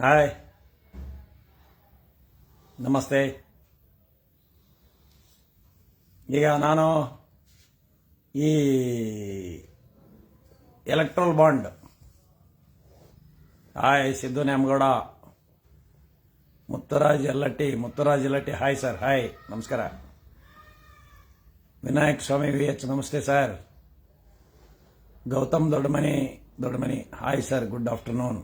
Hi ನಮಸ್ತೆ ಈಗ ನಾನು ಈ electoral bond hi Siddu Nyamagouda Mutturaj Yallatti Mutturaj Yallatti hi sir hi ನಮಸ್ಕಾರ ವಿನಾಯಕ್ ಸ್ವಾಮಿ ವಿ ಎಚ್ ನಮಸ್ತೆ sir Gautam Doddamani Doddamani hi sir good afternoon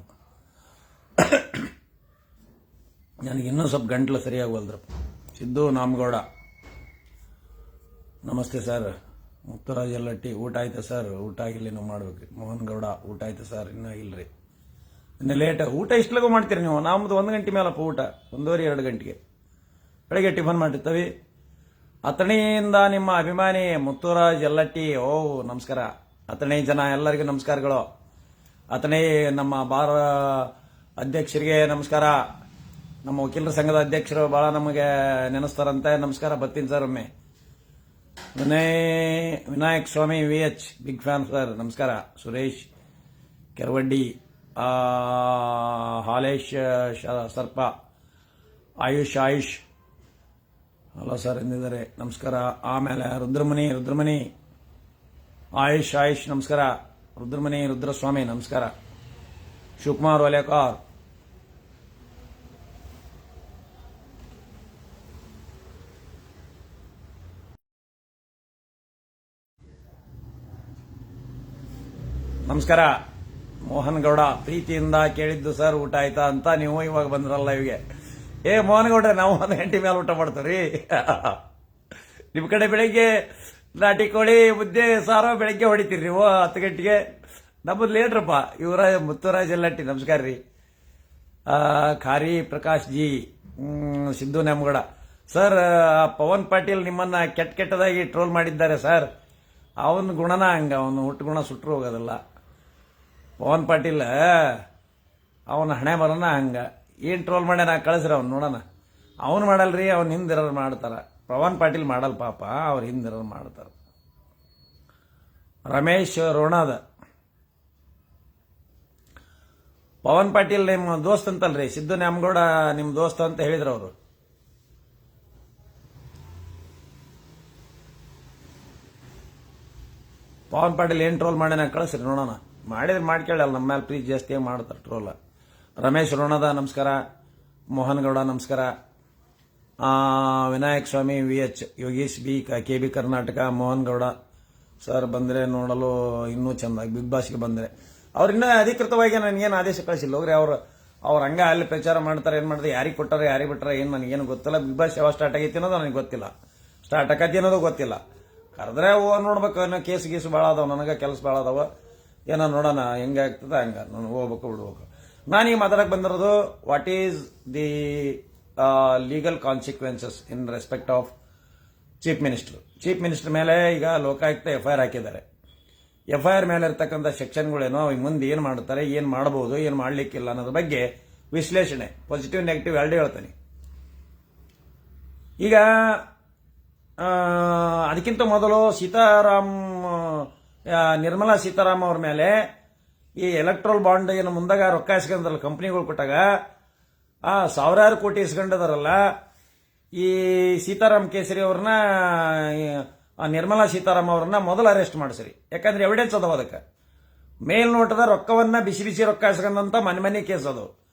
ನನಗೆ ಇನ್ನೂ ಸ್ವಲ್ಪ ಗಂಟ್ಲು ಸರಿಯಾಗವಲ್ದ್ರಪ್ಪ. ಸಿದ್ದು ನಾಮಗೌಡ. ನಮಸ್ತೆ ಸರ್. ಮುತ್ತರಾಜ್ ಎಲ್ಲಟ್ಟಿ ಊಟ ಆಯ್ತಾ ಸರ್? ಊಟ ಆಗಿಲ್ಲ ನೀವು ಮಾಡ್ಬೇಕು. ಮೋಹನ್ ಗೌಡ ಊಟ ಆಯ್ತಾ ಸರ್? ಇನ್ನೂ ಆಗಿಲ್ಲರಿ ಇನ್ನು ಲೇಟ್ ಊಟ ಇಷ್ಟಲಗೂ ಮಾಡ್ತೀರಿ ನೀವು? ನಮ್ಮದು ಒಂದು ಗಂಟೆ ಮೇಲಪ್ಪ ಊಟ. ಒಂದೂವರೆ, ಎರಡು ಗಂಟೆಗೆ. ಬೆಳಗ್ಗೆ ಟಿಫನ್ ಮಾಡಿರ್ತೀವಿ. ಅತಣಿಯಿಂದ ನಿಮ್ಮ ಅಭಿಮಾನಿ ಮುತ್ತುರಾಜ್ ಎಲ್ಲಟ್ಟಿ ಓ ನಮಸ್ಕಾರ. ಅತಣಿ ಜನ ಎಲ್ಲರಿಗೂ ನಮಸ್ಕಾರಗಳು. ಅತಣಿ ನಮ್ಮ ಬಾರ ಅಧ್ಯಕ್ಷರಿಗೆ ನಮಸ್ಕಾರ. ನಮ್ಮ ವಕೀಲರ ಸಂಘದ ಅಧ್ಯಕ್ಷರು ಭಾಳ ನಮಗೆ ನೆನೆಸ್ತಾರಂತೆ. ನಮಸ್ಕಾರ ಬರ್ತೀನಿ ಸರ್ ಒಮ್ಮೆ. Vinay, Vinayak Swami V H big fan sir. ನಮಸ್ಕಾರ. ಸುರೇಶ್, ಕೆರವಡ್ಡಿ ಹಾಲೇಶ್ ಸರ್ಪ, ಆಯುಷ್ ಆಯುಷ್. ಹಲೋ ಸರ್, ಎಂದಿದ್ದಾರೆ? ನಮಸ್ಕಾರ. ಆಮೇಲೆ ರುದ್ರಮುನಿ ರುದ್ರಮುನಿ. ಆಯುಷ್ ಆಯುಷ್, ನಮಸ್ಕಾರ. ರುದ್ರಮುನಿ, ರುದ್ರಸ್ವಾಮಿ, ನಮಸ್ಕಾರ. ಶಿವಕುಮಾರ್ ಒಲೇಕರ್ ನಮಸ್ಕಾರ. ಮೋಹನ್ ಗೌಡ, ಪ್ರೀತಿಯಿಂದ ಕೇಳಿದ್ದು, ಸರ್, ಊಟ ಆಯ್ತಾ? ಅಂತ ನೀವು ಇವಾಗ ಬಂದ್ರಲ್ಲ ಇವಿಗೆ. ಏ, ಮೋಹನ್ ಗೌಡ್ರೆ, ನಾವು ಒಂದು ಗಂಟೆ ಮೇಲೆ ಊಟ ಮಾಡ್ತೀವ್ರಿ. ನಿಮ್ಮ ಕಡೆ ಬೆಳಿಗ್ಗೆ ನಾಟಿ ಕೋಳಿ, ಮುದ್ದೆ, ಸಾರು ಬೆಳಿಗ್ಗೆ ಹೊಡಿತೀರಿ ನೀವು ಹತ್ತು ಗಂಟೆಗೆ. ನಮ್ಮದು ಲೇಟ್ರಪ್ಪ. ಇವರ ಮುತ್ತುರಾಜ್ ಎಲ್ಲಟ್ಟಿ, ನಮಸ್ಕಾರ ರೀ. ಖಾರಿ ಪ್ರಕಾಶ್ ಜಿ ಸಿಂಧು ಸಿದ್ದು ನ್ಯಾಮಗೌಡ ಸರ್ ಪವನ್ ಪಾಟೀಲ್ ನಿಮ್ಮನ್ನ ಕೆಟ್ಟ ಕೆಟ್ಟದಾಗಿ ಟ್ರೋಲ್ ಮಾಡಿದ್ದಾರೆ, ಸರ್. ಅವನ ಗುಣನ ಹಂಗೆ, ಅವನು ಹುಟ್ಟು ಗುಣ ಸುಟ್ಟರು ಹೋಗೋದಿಲ್ಲ. ಪವನ್ ಪಾಟೀಲ್, ಅವನ ಹಣೆ ಬರೋಣ ಹಂಗ. ಏನ್ ಟ್ರೋಲ್ ಮಾಡ್ಯಾನ ಕಳಿಸ್ರಿ ಅವ್ನು ನೋಡೋಣ. ಅವನು ಮಾಡಲ್ರಿ, ಅವ್ನ ಹಿಂದಿರೋರು ಮಾಡ್ತಾರೆ. ಪವನ್ ಪಾಟೀಲ್ ಮಾಡಲ್ ಪಾಪ, ಅವ್ರ ಹಿಂದಿರೋರು ಮಾಡ್ತಾರೆ. ರಮೇಶ್ ರೋಣದ. ಪವನ್ ಪಾಟೀಲ್ ನಿಮ್ಮ ದೋಸ್ತ್ ಅಂತಲ್ರಿ, ಸಿದ್ದು ನ್ಯಾಮಗೌಡ ನಿಮ್ಮ ದೋಸ್ತ ಅಂತ ಹೇಳಿದ್ರು ಅವರು. ಪವನ್ ಪಾಟೀಲ್ ಏನ್ ಟ್ರೋಲ್ ಮಾಡ್ಯಾನ ಕಳಿಸ್ರಿ ನೋಡೋಣ. ಮಾಡಿದ್ರೆ ಮಾಡ್ಕೊಳ್ಳಲ್ಲ ನಮ್ಮ ಮೇಲೆ ಪ್ರೀತಿ ಜಾಸ್ತಿ ಮಾಡ್ತಾರೆ ಟ್ರೋಲ್ ರಮೇಶ್ ರೋಣದ ನಮಸ್ಕಾರ, ಮೋಹನ್ ಗೌಡ ನಮಸ್ಕಾರ Vinayak Swami, V H Yogish, B, K B Karnataka, Mohan Gowda sir ಬಂದ್ರೆ ನೋಡಲು ಇನ್ನೂ ಚೆನ್ನಾಗಿ ಬಿಗ್ ಬಾಸ್ಗೆ ಬಂದ್ರೆ. ಅವ್ರು ಇನ್ನೂ ಅಧಿಕೃತವಾಗಿ ನನಗೇನು ಆದೇಶ ಕಳಿಸಿಲ್ಲ. ಹೋಗ್ರಿ, ಅವ್ರು, ಅವ್ರ ಹಂಗ ಅಲ್ಲಿ ಪ್ರಚಾರ ಮಾಡ್ತಾರೆ, ಏನು ಮಾಡ್ತಾರೆ, ಯಾರಿಗೆ ಕೊಟ್ಟಾರೆ, ಯಾರಿಗೆ ಬಿಟ್ಟರೆ, ಏನು ನನಗೇನು ಗೊತ್ತಿಲ್ಲ. ಬಿಗ್ ಬಾಸ್ ಯಾವಾಗ ಸ್ಟಾರ್ಟ್ ಆಗೈತಿ ಅನ್ನೋದು ನನಗೆ ಗೊತ್ತಿಲ್ಲ. ಸ್ಟಾರ್ಟ್ ಆಕತಿ ಅನ್ನೋದು ಗೊತ್ತಿಲ್ಲ. ಕರೆದ್ರೆ ಓ ನೋಡ್ಬೇಕು, ಅನ್ನೋ ಕೇಸ್ ಗೀಸ್ ಭಾಳ ಅದಾವ, ನನಗೆ ಕೆಲಸ ಭಾಳ ಅದಾವ. ಏನೋ ನೋಡೋಣ, ಹೆಂಗೆ ಆಗ್ತದೆ ಹಂಗ. ನಾನು ಹೋಗ್ಬೇಕು, ಬಿಡ್ಬೇಕು. ನಾನೀಗ ಮಾತಾಡಕ್ ಬಂದಿರೋದು what is the legal consequences in respect of chief minister chief minister ಮೇಲೆ ಈಗ ಲೋಕಾಯುಕ್ತ ಎಫ್ಐಆರ್ ಹಾಕಿದ್ದಾರೆ. ಎಫ್ಐಆರ್ ಮೇಲೆ ಇರ್ತಕ್ಕಂಥ ಸೆಕ್ಷನ್ಗಳೇನೋ ಮುಂದೆ ಏನು ಮಾಡ್ತಾರೆ, ಏನು ಮಾಡಬಹುದು ಏನು ಮಾಡ್ಲಿಕ್ಕಿಲ್ಲ ಅನ್ನೋದ್ರ ಬಗ್ಗೆ ವಿಶ್ಲೇಷಣೆ ಪಾಸಿಟಿವ್ ನೆಗೆಟಿವ್ ಎರಡೇ ಹೇಳ್ತಾನೆ. ಈಗ ಅದಕ್ಕಿಂತ ಮೊದಲು ಸೀತಾರಾಮ್ ನಿರ್ಮಲಾ ಸೀತಾರಾಮ್ ಅವ್ರ ಮೇಲೆ ಈ ಎಲೆಕ್ಟ್ರಲ್ ಬಾಂಡ್ ಏನು ಮುಂದಾಗ ರೊಕ್ಕ ಇಸ್ಕೊಂಡ್ರಲ್ಲ ಕಂಪ್ನಿಗಳು ಕೊಟ್ಟಾಗ, ಆ, ಸಾವಿರಾರು ಕೋಟಿ ಇಸ್ಕೊಂಡಿದಾರಲ್ಲ ಈ ಸೀತಾರಾಮ್ ಕೇಸರಿ ಅವ್ರನ್ನ ನಿರ್ಮಲಾ ಸೀತಾರಾಮ್ ಅವ್ರನ್ನ ಮೊದಲು ಅರೆಸ್ಟ್ ಮಾಡಿಸ್ರಿ. ಯಾಕಂದ್ರೆ ಎವಿಡೆನ್ಸ್ ಅದಾವ ಅದಕ್ಕೆ. ಮೇಲ್ನೋಟದ ರೊಕ್ಕವನ್ನ ಬಿಸಿ ಬಿಸಿ ರೊಕ್ಕ ಇಸ್ಕೊಂಡಂತ ಮನೆ ಮನೆ ಕೇಸ್ ಅದು.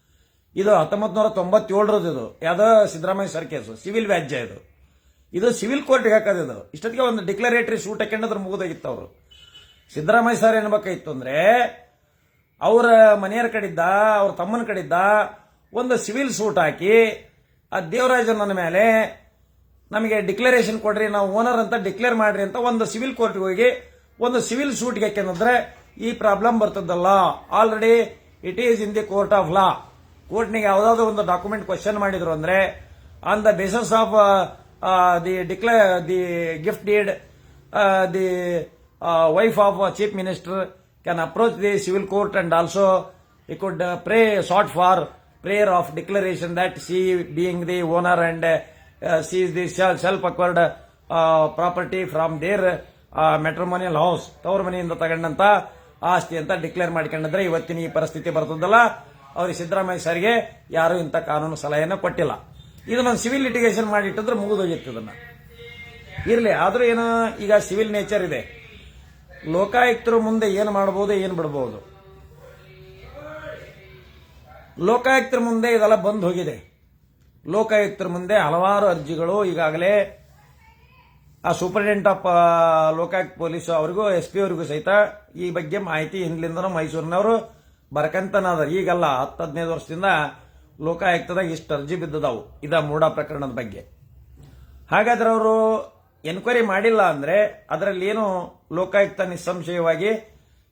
ಇದು ಹತ್ತೊಂಬತ್ತು ನೂರ ತೊಂಬತ್ತೇಳರದ್ದು ಇದು. ಯಾವುದೋ ಸಿದ್ದರಾಮಯ್ಯ ಸರ್ ಕೇಸು. ಸಿವಿಲ್ ವ್ಯಾಜ್ಯ ಇದು. ಇದು ಸಿವಿಲ್ ಕೋರ್ಟ್ಗೆ ಇದು. ಇಷ್ಟೊತ್ತಿಗೆ ಒಂದು ಡಿಕ್ಲರೇಟರಿ ಸೂಟ್ ಹಾಕೊಂಡ್ರೆ ಮುಗಿದೋಗಿತ್ತು ಅವರು. ಸಿದ್ದರಾಮಯ್ಯ ಸರ್ ಏನ್ಬೇಕಾಗಿತ್ತು ಅಂದ್ರೆ, ಅವರ ಮನೆಯವ್ರ ಕಡಿದ್ದ ಅವ್ರ ತಮ್ಮನ ಕಡಿದ್ದ ಒಂದು ಸಿವಿಲ್ ಸೂಟ್ ಹಾಕಿ, ಆ ದೇವರಾಜನ ಮೇಲೆ ನಮಗೆ ಡಿಕ್ಲರೇಷನ್ ಕೊಡ್ರಿ, ನಾವು ಓನರ್ ಅಂತ ಡಿಕ್ಲೇರ್ ಮಾಡ್ರಿ ಅಂತ ಒಂದು ಸಿವಿಲ್ ಕೋರ್ಟ್ಗೆ ಹೋಗಿ ಒಂದು ಸಿವಿಲ್ ಸೂಟ್ಗೆ ಯಾಕೆಂದ್ರೆ ಈ ಪ್ರಾಬ್ಲಮ್ ಬರ್ತದಲ್ಲ. Already it is in the court of law ಕೋರ್ಟ್ನಿಗೆ ಯಾವುದಾದ್ರು ಒಂದು ಡಾಕ್ಯುಮೆಂಟ್ ಕ್ವಶನ್ ಮಾಡಿದ್ರು ಅಂದ್ರೆ on the basis of the declare the gift deed the wife of chief minister can approach the civil court and also you could pray short for prayer of declaration that C being the owner and C is the self acquired property from their property house ತವ್ರ ಮನೆಯಿಂದ ತಗೊಂಡಂತ ಆಸ್ತಿ ಅಂತ declare ಮಾಡ್ಕೊಂಡ್ರೆ ಇವತ್ತಿನ ಈ ಪರಿಸ್ಥಿತಿ ಬರ್ತದಲ್ಲ. ಅವ್ರಿಗೆ ಸಿದ್ದರಾಮಯ್ಯ ಸರ್ಗೆ ಯಾರು ಇಂಥ ಕಾನೂನು ಸಲಹೆಯನ್ನು ಕೊಟ್ಟಿಲ್ಲ. ಇದನ್ನ ಸಿವಿಲ್ ಲಿಟಿಗೇಷನ್ ಮಾಡಿಟ್ಟಿದ್ರೆ ಮುಗಿದೋಗಿತ್ತು ಇದನ್ನ. ಇರಲಿ, ಆದರೂ ಏನು ಈಗ ಸಿವಿಲ್ ನೇಚರ್ ಇದೆ. ಲೋಕಾಯುಕ್ತರು ಮುಂದೆ ಏನು ಮಾಡ್ಬೋದು, ಏನು ಬಿಡ್ಬೋದು? ಲೋಕಾಯುಕ್ತರ ಮುಂದೆ ಇದೆಲ್ಲ ಬಂದ್ ಹೋಗಿದೆ. ಲೋಕಾಯುಕ್ತರ ಮುಂದೆ ಹಲವಾರು ಅರ್ಜಿಗಳು, ಈಗಾಗಲೇ ಆ ಸೂಪರಿಂಟೆಂಡೆಂಟ್ ಆಫ್ ಲೋಕಾಯುಕ್ತ ಪೊಲೀಸ್ ಅವರಿಗೂ ಎಸ್ ಪಿ ಅವರಿಗೂ ಸಹಿತ ಈ ಬಗ್ಗೆ ಮಾಹಿತಿ ಹಿಂದ್ಲಿಂದನೂ ಮೈಸೂರಿನವರು ಬರ್ಕಂತನಾದ್ರು. ಈಗಲ್ಲ ಹತ್ತು ಹದಿನೈದು ವರ್ಷದಿಂದ ಲೋಕಾಯುಕ್ತದಾಗ ಇಷ್ಟು ಅರ್ಜಿ ಬಿದ್ದದವು, ಇದ ಮೂಡ ಪ್ರಕರಣದ ಬಗ್ಗೆ. ಹಾಗಾದ್ರೆ ಅವರು ಎನ್ಕ್ವೈರಿ ಮಾಡಿಲ್ಲ ಅಂದ್ರೆ ಅದರಲ್ಲಿ ಏನು ಲೋಕಾಯುಕ್ತ ನಿಸ್ಸಂಶಯವಾಗಿ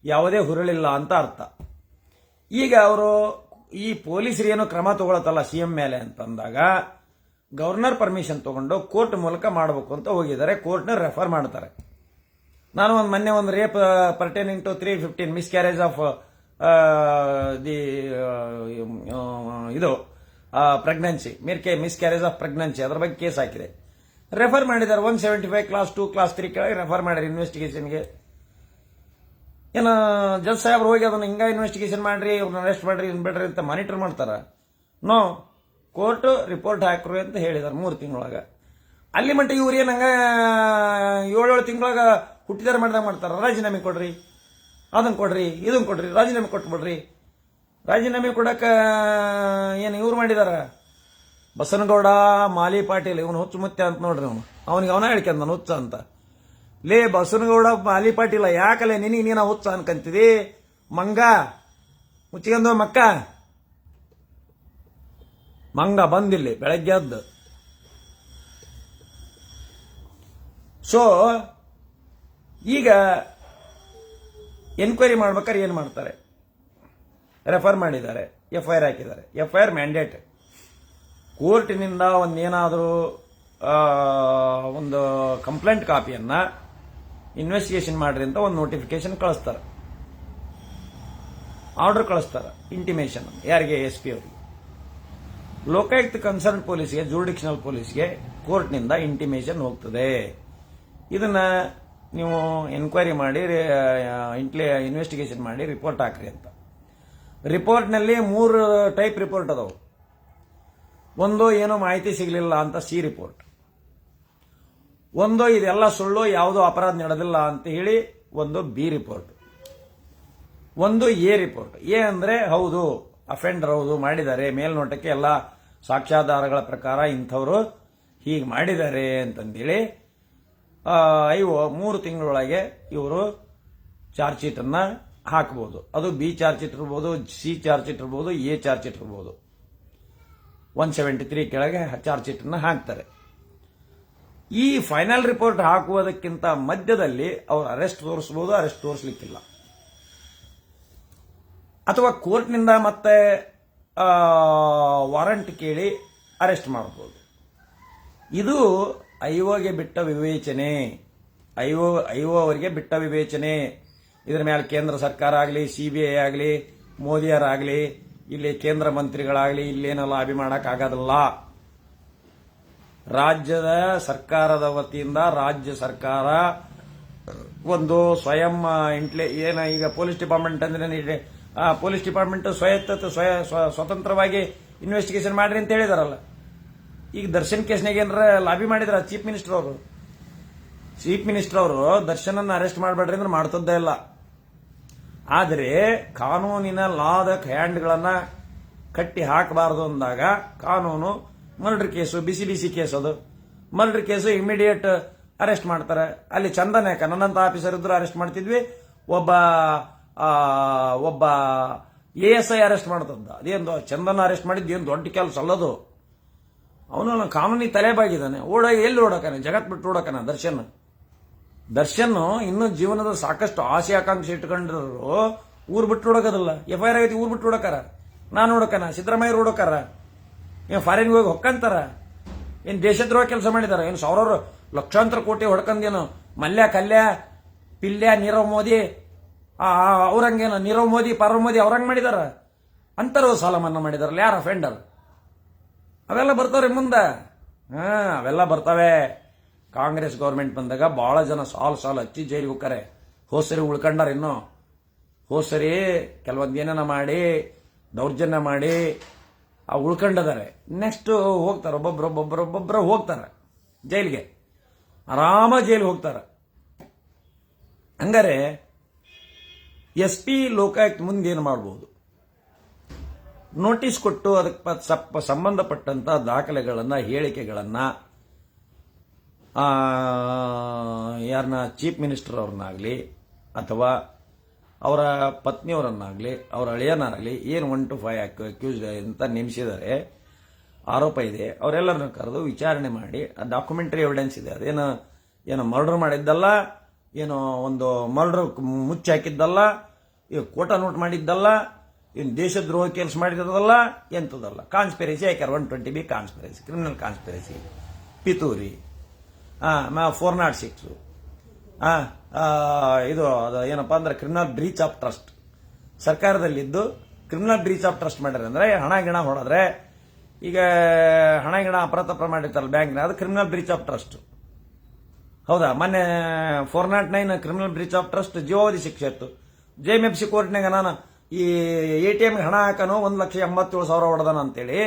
ಯಾವುದೇ ಹುರುಳಿಲ್ಲ ಅಂತ ಅರ್ಥ. ಈಗ ಅವರು ಈ ಪೊಲೀಸರು ಏನು ಕ್ರಮ ತಗೊಳತ್ತಲ್ಲ ಸಿಎಂ ಮೇಲೆ ಅಂತಂದಾಗ ಗವರ್ನರ್ ಪರ್ಮಿಷನ್ ತಗೊಂಡು ಕೋರ್ಟ್ ಮೂಲಕ ಮಾಡಬೇಕು ಅಂತ ಹೋಗಿದ್ದಾರೆ. ಕೋರ್ಟ್ನ ರೆಫರ್ ಮಾಡ್ತಾರೆ. ನಾನು ಒಂದು ಮೊನ್ನೆ ಒಂದು rape pertaining to three fifteen miscarriage of the ಇದು ಪ್ರೆಗ್ನೆನ್ಸಿ ಮಿರ್ಕೆ ಮಿಸ್ ಕ್ಯಾರೇಜ್ ಆಫ್ ಪ್ರೆಗ್ನೆನ್ಸಿ ಅದರ ಬಗ್ಗೆ ಕೇಸ್ ಹಾಕಿದೆ. ರೆಫರ್ ಮಾಡಿದ್ದಾರೆ one seventy five clause two clause three ಕೆಳಗೆ ರೆಫರ್ ಮಾಡಿರಿ ಇನ್ವೆಸ್ಟಿಗೇಷನ್ಗೆ ಏನು ಜಜ್ ಸಾಹೇಬ್ರು ಹೋಗಿ ಅದನ್ನ ಹಿಂಗೆ ಇನ್ವೆಸ್ಟಿಗೇಷನ್ ಮಾಡ್ರಿ ಇವ್ರನ್ನ ಅರೆಸ್ಟ್ ಮಾಡ್ರಿ ಇನ್ ಬಿಡ್ರಿ ಅಂತ ಮಾನಿಟರ್ ಮಾಡ್ತಾರೆ. ನೋ ಕೋರ್ಟ್ ರಿಪೋರ್ಟ್ ಹಾಕ್ರಿ ಅಂತ ಹೇಳಿದಾರೆ ಮೂರು ತಿಂಗಳೊಳಗ. ಅಲ್ಲಿ ಮಟ್ಟ ಇವ್ರು ಏನು ಹಂಗ, ಏಳೇಳು ತಿಂಗಳಾಗ ಹುಟ್ಟಿದಾರ ಮಾಡಿದಾಗ ಮಾಡ್ತಾರೆ? ರಾಜೀನಾಮೆ ಕೊಡ್ರಿ ಅದನ್ನ ಕೊಡ್ರಿ ಇದನ್ನು ಕೊಡ್ರಿ, ರಾಜೀನಾಮೆ ಕೊಟ್ಬಿಡ್ರಿ. ರಾಜೀನಾಮೆ ಕೊಡಕ, ಏನು ಇವ್ರು ಮಾಡಿದಾರ? ಬಸನಗೌಡ, ಮಾಲಿ ಪಾಟೀಲ್, ಇವನು ಹುಚ್ಚು ಮುತ್ತೆ ಅಂತ ನೋಡ್ರಿ ಅವನು. ಅವನಿಗೆ ಅವನ ಹೇಳ್ಕೊಂಡ ಹುಚ್ಚ ಅಂತ. ಲೇ ಬಸನಗೌಡ, ಮಾಲಿ ಪಾಟೀಲ, ಯಾಕಲೆ ನಿನಗೆ ನೀನ ಹುಚ್ಚ ಅನ್ಕಂತಿದಿ? ಮಂಗ, ಮುಚ್ಚಿಗೆಂದು ಮಕ್ಕ. ಮಂಗ ಬಂದಿಲ್ಲಿ, ಬೆಳಗ್ಗೆ ಎದ್ದು. ಸೊ ಈಗ ಎನ್ಕ್ವೈರಿ ಮಾಡ್ಬೇಕಾದ್ರೆ ಏನು ಮಾಡ್ತಾರೆ? ರೆಫರ್ ಮಾಡಿದ್ದಾರೆ ಎಫ್ ಐ ಆರ್ ಹಾಕಿದ್ದಾರೆ. ಎಫ್ ಐ ಆರ್ ಮ್ಯಾಂಡೇಟ್ ಕೋರ್ಟಿನಿಂದ ಒಂದೇನಾದರೂ ಒಂದು ಕಂಪ್ಲೇಂಟ್ ಕಾಪಿಯನ್ನ ಇನ್ವೆಸ್ಟಿಗೇಷನ್ ಮಾಡ್ರಿ ಅಂತ ಒಂದು ನೋಟಿಫಿಕೇಶನ್ ಕಳಿಸ್ತಾರೆ. ಆರ್ಡರ್ ಕಳಿಸ್ತಾರೆ ಇಂಟಿಮೇಷನ್ ಯಾರಿಗೆ ಎಸ್ ಪಿ ಅವರಿಗೆ. ಲೋಕಾಯುಕ್ತ ಕನ್ಸರ್ನ್ ಪೊಲೀಸ್ಗೆ ಜೂರಿಡಿಕ್ಷನಲ್ ಪೊಲೀಸ್ಗೆ ಕೋರ್ಟ್ನಿಂದ ಇಂಟಿಮೇಷನ್ ಹೋಗ್ತದೆ. ಇದನ್ನ ನೀವು ಎನ್ಕ್ವೈರಿ ಮಾಡಿ ಇಂಟ್ಲಿ ಇನ್ವೆಸ್ಟಿಗೇಷನ್ ಮಾಡಿ ರಿಪೋರ್ಟ್ ಹಾಕ್ರಿ ಅಂತ. ರಿಪೋರ್ಟ್ನಲ್ಲಿ ಮೂರು ಟೈಪ್ ರಿಪೋರ್ಟ್ ಅದಾವು. ಒಂದು ಏನೋ ಮಾಹಿತಿ ಸಿಗಲಿಲ್ಲ ಅಂತ ಸಿ ರಿಪೋರ್ಟ್. ಒಂದೋ ಇದೆಲ್ಲ ಸುಳ್ಳು ಯಾವುದೋ ಅಪರಾಧ ನಡೆದಿಲ್ಲ ಅಂತ ಹೇಳಿ ಒಂದು ಬಿ ರಿಪೋರ್ಟ್. ಒಂದು ಎ ರಿಪೋರ್ಟ್. ಎ ಅಂದ್ರೆ ಹೌದು, ಅಫೆಂಡರ್ ಹೌದು, ಮಾಡಿದ್ದಾರೆ. ಮೇಲ್ನೋಟಕ್ಕೆ ಎಲ್ಲ ಸಾಕ್ಷ್ಯಾಧಾರಗಳ ಪ್ರಕಾರ ಇಂಥವರು ಹೀಗೆ ಮಾಡಿದ್ದಾರೆ ಅಂತಂದೇಳಿ ಐವ ಮೂರು ತಿಂಗಳೊಳಗೆ ಇವರು ಚಾರ್ಜ್ ಶೀಟ್ ಅನ್ನ ಹಾಕಬಹುದು ಅದು ಬಿ ಚಾರ್ಜ್ ಶೀಟ್ ಇರ್ಬೋದು, ಸಿ ಚಾರ್ಜ್ ಶೀಟ್ ಇರ್ಬೋದು, ಎ ಚಾರ್ಜ್ ಶೀಟ್ ಇರ್ಬೋದು. ಒನ್ ಸೆವೆಂಟಿ ತ್ರೀ ಕೆಳಗೆ ಚಾರ್ಜ್ ಶೀಟನ್ನು ಹಾಕ್ತಾರೆ. ಈ ಫೈನಲ್ ರಿಪೋರ್ಟ್ ಹಾಕುವುದಕ್ಕಿಂತ ಮಧ್ಯದಲ್ಲಿ ಅವರು ಅರೆಸ್ಟ್ ತೋರಿಸಬಹುದು ಅರೆಸ್ಟ್ ತೋರಿಸಲಿಕ್ಕಿಲ್ಲ. ಅಥವಾ ಕೋರ್ಟ್ನಿಂದ ಮತ್ತೆ ವಾರಂಟ್ ಕೇಳಿ ಅರೆಸ್ಟ್ ಮಾಡಬಹುದು ಇದು ಐಒಗೆ ಬಿಟ್ಟ ವಿವೇಚನೆ. ಐಒ ಐಒ ಅವರಿಗೆ ಬಿಟ್ಟ ವಿವೇಚನೆ. ಇದರ ಮೇಲೆ ಕೇಂದ್ರ ಸರ್ಕಾರ ಆಗಲಿ ಸಿಬಿಐ ಆಗಲಿ ಮೋದಿಯರಾಗಲಿ ಇಲ್ಲಿ ಕೇಂದ್ರ ಮಂತ್ರಿಗಳಾಗಲಿ ಇಲ್ಲೇನೋ ಲಾಬಿ ಮಾಡೋಕ್ಕಾಗೋದಿಲ್ಲ ರಾಜ್ಯದ ಸರ್ಕಾರದ ವತಿಯಿಂದ ರಾಜ್ಯ ಸರ್ಕಾರ ಒಂದು ಸ್ವಯಂ ಇಂಟ್ಲೆ, ಏನ ಈಗ ಪೊಲೀಸ್ ಡಿಪಾರ್ಟ್ಮೆಂಟ್ ಅಂದ್ರೆ ಪೊಲೀಸ್ ಡಿಪಾರ್ಟ್ಮೆಂಟ್ ಸ್ವಯತ್ತ, ಸ್ವಯ, ಸ್ವ- ಸ್ವತಂತ್ರವಾಗಿ ಇನ್ವೆಸ್ಟಿಗೇಷನ್ ಮಾಡ್ರಿ ಅಂತ ಹೇಳಿದಾರಲ್ಲ. ಈಗ ದರ್ಶನ್ ಕೇಸ್ನಾಗ ಏನಾರ ಲಾಬಿ ಮಾಡಿದ್ರ ಚೀಫ್ ಮಿನಿಸ್ಟರ್ ಅವರು. ಚೀಫ್ ಮಿನಿಸ್ಟರ್ ಅವರು ದರ್ಶನನ್ನ ಅರೆಸ್ಟ್ ಮಾಡಬೇಡ್ರಿ ಅಂದ್ರೆ ಮಾಡ್ತದ್ದೇ ಇಲ್ಲ. ಆದರೆ ಕಾನೂನಿನ ಲಾದ ಹ್ಯಾಂಡ್ಗಳನ್ನು ಕಟ್ಟಿ ಹಾಕಬಾರದು ಅಂದಾಗ ಕಾನೂನು ಮರ್ಡರ್ ಕೇಸು, ಬಿಸಿ ಬಿಸಿ ಕೇಸ್ ಅದು. ಮರ್ಡರ್ ಕೇಸು ಇಮಿಡಿಯೇಟ್ ಅರೆಸ್ಟ್ ಮಾಡ್ತಾರೆ. ಅಲ್ಲಿ ಚಂದನ ಯಾಕ? ನನ್ನಂತ ಆಫೀಸರ್ ಇದ್ರು ಅರೆಸ್ಟ್ ಮಾಡ್ತಿದ್ವಿ. ಒಬ್ಬ ಒಬ್ಬ ಎ ಎಸ್ ಐ ಅರೆಸ್ಟ್ ಮಾಡ್ತದ್ದ. ಅದೇನು ಚಂದನ ಅರೆಸ್ಟ್ ಮಾಡಿದ್ದು ಏನು ದೊಡ್ಡ ಕೆಲಸ ಅಲ್ಲದು? ಅವನು ಕಾನೂನಿ ತಲೆ ಬಾಗಿದ್ದಾನೆ ಓಡ ಎಲ್ಲಿ ಓಡಕನೆ? ಜಗತ್ ಬಿಟ್ಟು ಓಡಕನ ದರ್ಶನ್? ದರ್ಶನ್ ಇನ್ನೂ ಜೀವನದ ಸಾಕಷ್ಟು ಆಸೆ ಆಕಾಂಕ್ಷೆ ಇಟ್ಕೊಂಡಿರೋರು ಊರ್ ಬಿಟ್ಟು ಹುಡಕದಲ್ಲ ಎಫ್ ಐ ಆರ್ ಆಗೈತಿ ಊರ್ ಬಿಟ್ಟು ನೋಡೋಕಾರ ನಾನು ನೋಡೋಕನ ಸಿದ್ದರಾಮಯ್ಯ ನೋಡೋಕಾರ ಏನು ಫಾರಿನ್ಗೆ ಹೋಗಿ ಹೊಕ್ಕಂತಾರ? ಏನು ದೇಶದ್ರೋಹ ಕೆಲಸ ಮಾಡಿದಾರ? ಏನು ಸಾವಿರಾರು ಲಕ್ಷಾಂತರ ಕೋಟಿ ಹೊಡ್ಕಂದೇನು? ಮಲ್ಯ, ಕಲ್ಯ, ಪಿಲ್ಯ, ನೀರವ್ ಮೋದಿ ಅವ್ರಂಗೇನು ನೀರವ್ ಮೋದಿ, ಪರವ್ ಮೋದಿ ಅವ್ರಂಗೆ ಮಾಡಿದಾರ? ಅಂತರೂ ಸಾಲ ಮನ್ನಾ ಮಾಡಿದಾರಲ್ಲ, ಯಾರ ಅಫೆಂಡರ್ ಅವೆಲ್ಲ ಬರ್ತಾವ್ರಿ ಮುಂದೆ. ಹಾಂ, ಅವೆಲ್ಲ ಬರ್ತವೆ. ಕಾಂಗ್ರೆಸ್ ಗೌರ್ಮೆಂಟ್ ಬಂದಾಗ ಬಹಳ ಜನ ಸಾಲು ಸಾಲು ಹಚ್ಚಿ ಜೈಲಿಗೆ ಹೋಗ್ತಾರೆ. ಹೋಸರಿ ಸರಿ ಉಳ್ಕೊಂಡಾರ ಇನ್ನು. ಹೋಸರಿ ಸರಿ ಕೆಲವೊಂದು ಏನೇನ ಮಾಡಿ, ದೌರ್ಜನ್ಯ ಮಾಡಿ, ಆ ಉಳ್ಕೊಂಡಿದ್ದಾರೆ ನೆಕ್ಸ್ಟ್ ಹೋಗ್ತಾರೆ, ಒಬ್ಬೊಬ್ರು ಹೋಗ್ತಾರೆ ಜೈಲಿಗೆ. ಆರಾಮ ಜೈಲಿಗೆ ಹೋಗ್ತಾರೆ. ಹಂಗಾರೆ ಎಸ್ ಪಿ ಲೋಕಾಯುಕ್ತ ಮುಂದೆ ಏನು ಮಾಡ್ಬೋದು? ನೋಟಿಸ್ ಕೊಟ್ಟು ಅದಕ್ಕೆ ಪ- ಸಂಬಂಧಪಟ್ಟಂಥ ದಾಖಲೆಗಳನ್ನ, ಹೇಳಿಕೆಗಳನ್ನ ಯಾರನ್ನ ಚೀಫ್ ಮಿನಿಸ್ಟರ್ ಅವ್ರನ್ನಾಗಲಿ ಅಥವಾ ಅವರ ಪತ್ನಿಯವರನ್ನಾಗಲಿ, ಅವರ ಅಳಿಯನಾಗಲಿ ಏನು ಒನ್ ಟು ಫೈವ್ ಅಕ್ಯೂಸ್ ಅಂತ ನೇಮಿಸಿದ್ದಾರೆ, ಆರೋಪ ಇದೆ, ಅವರೆಲ್ಲರನ್ನ ಕರೆದು ವಿಚಾರಣೆ ಮಾಡಿ, ಆ ಡಾಕ್ಯುಮೆಂಟರಿ ಎವಿಡೆನ್ಸ್ ಇದೆ, ಅದೇನು, ಏನೋ ಮರ್ಡರ್ ಮಾಡಿದ್ದಲ್ಲ, ಏನೋ ಒಂದು ಮರ್ಡರ್ ಮುಚ್ಚಿ ಹಾಕಿದ್ದಲ್ಲ ಈಗ ಕೋಟ ನೋಟ್ ಮಾಡಿದ್ದಲ್ಲ ಏನು ದೇಶದ್ರೋಹ ಕೆಲಸ ಮಾಡಿದ್ದಲ್ಲ, ಎಂಥದ್ದಲ್ಲ. ಕಾನ್ಸ್ಪಿರಸಿ ಹಾಕ್ಯಾರ one twenty B conspiracy, criminal conspiracy, ಪಿತೂರಿ. ಫೋರ್ ನಾಟ್ ಸಿಕ್ಸ್ ಇದು, ಅದು ಏನಪ್ಪಾ ಅಂದ್ರೆ ಕ್ರಿಮಿನಲ್ ಬ್ರೀಚ್ ಆಫ್ ಟ್ರಸ್ಟ್ ಸರ್ಕಾರದಲ್ಲಿದ್ದು ಕ್ರಿಮಿನಲ್ ಬ್ರೀಚ್ ಆಫ್ ಟ್ರಸ್ಟ್ ಮಾಡ್ಯಾರ ಅಂದ್ರೆ ಹಣ, ಗಿಣ ಹೊಡೆದ್ರೆ ಈಗ ಹಣ, ಗಿಣ ಅಪರಾಧ ಮಾಡಿರ್ತಾರಲ್ಲ ಬ್ಯಾಂಕ್ನ ಅದು ಕ್ರಿಮಿನಲ್ ಬ್ರೀಚ್ ಆಫ್ ಟ್ರಸ್ಟ್ ಹೌದಾ? ಮೊನ್ನೆ four not nine criminal breach of trust ಜೀವಾವಧಿ ಶಿಕ್ಷೆ ಇತ್ತು. ಜೆ ಎಂ ಎಫ್ ಸಿ ಕೋರ್ಟ್ನಾಗ ನಾನು ಈ ಎ ಟಿ ಎಮ್ಗೆ ಹಣ ಹಾಕನು ಒಂದು ಲಕ್ಷ ಎಂಬತ್ತೇಳು ಸಾವಿರ ಹೊಡೆದಾನ ಅಂತೇಳಿ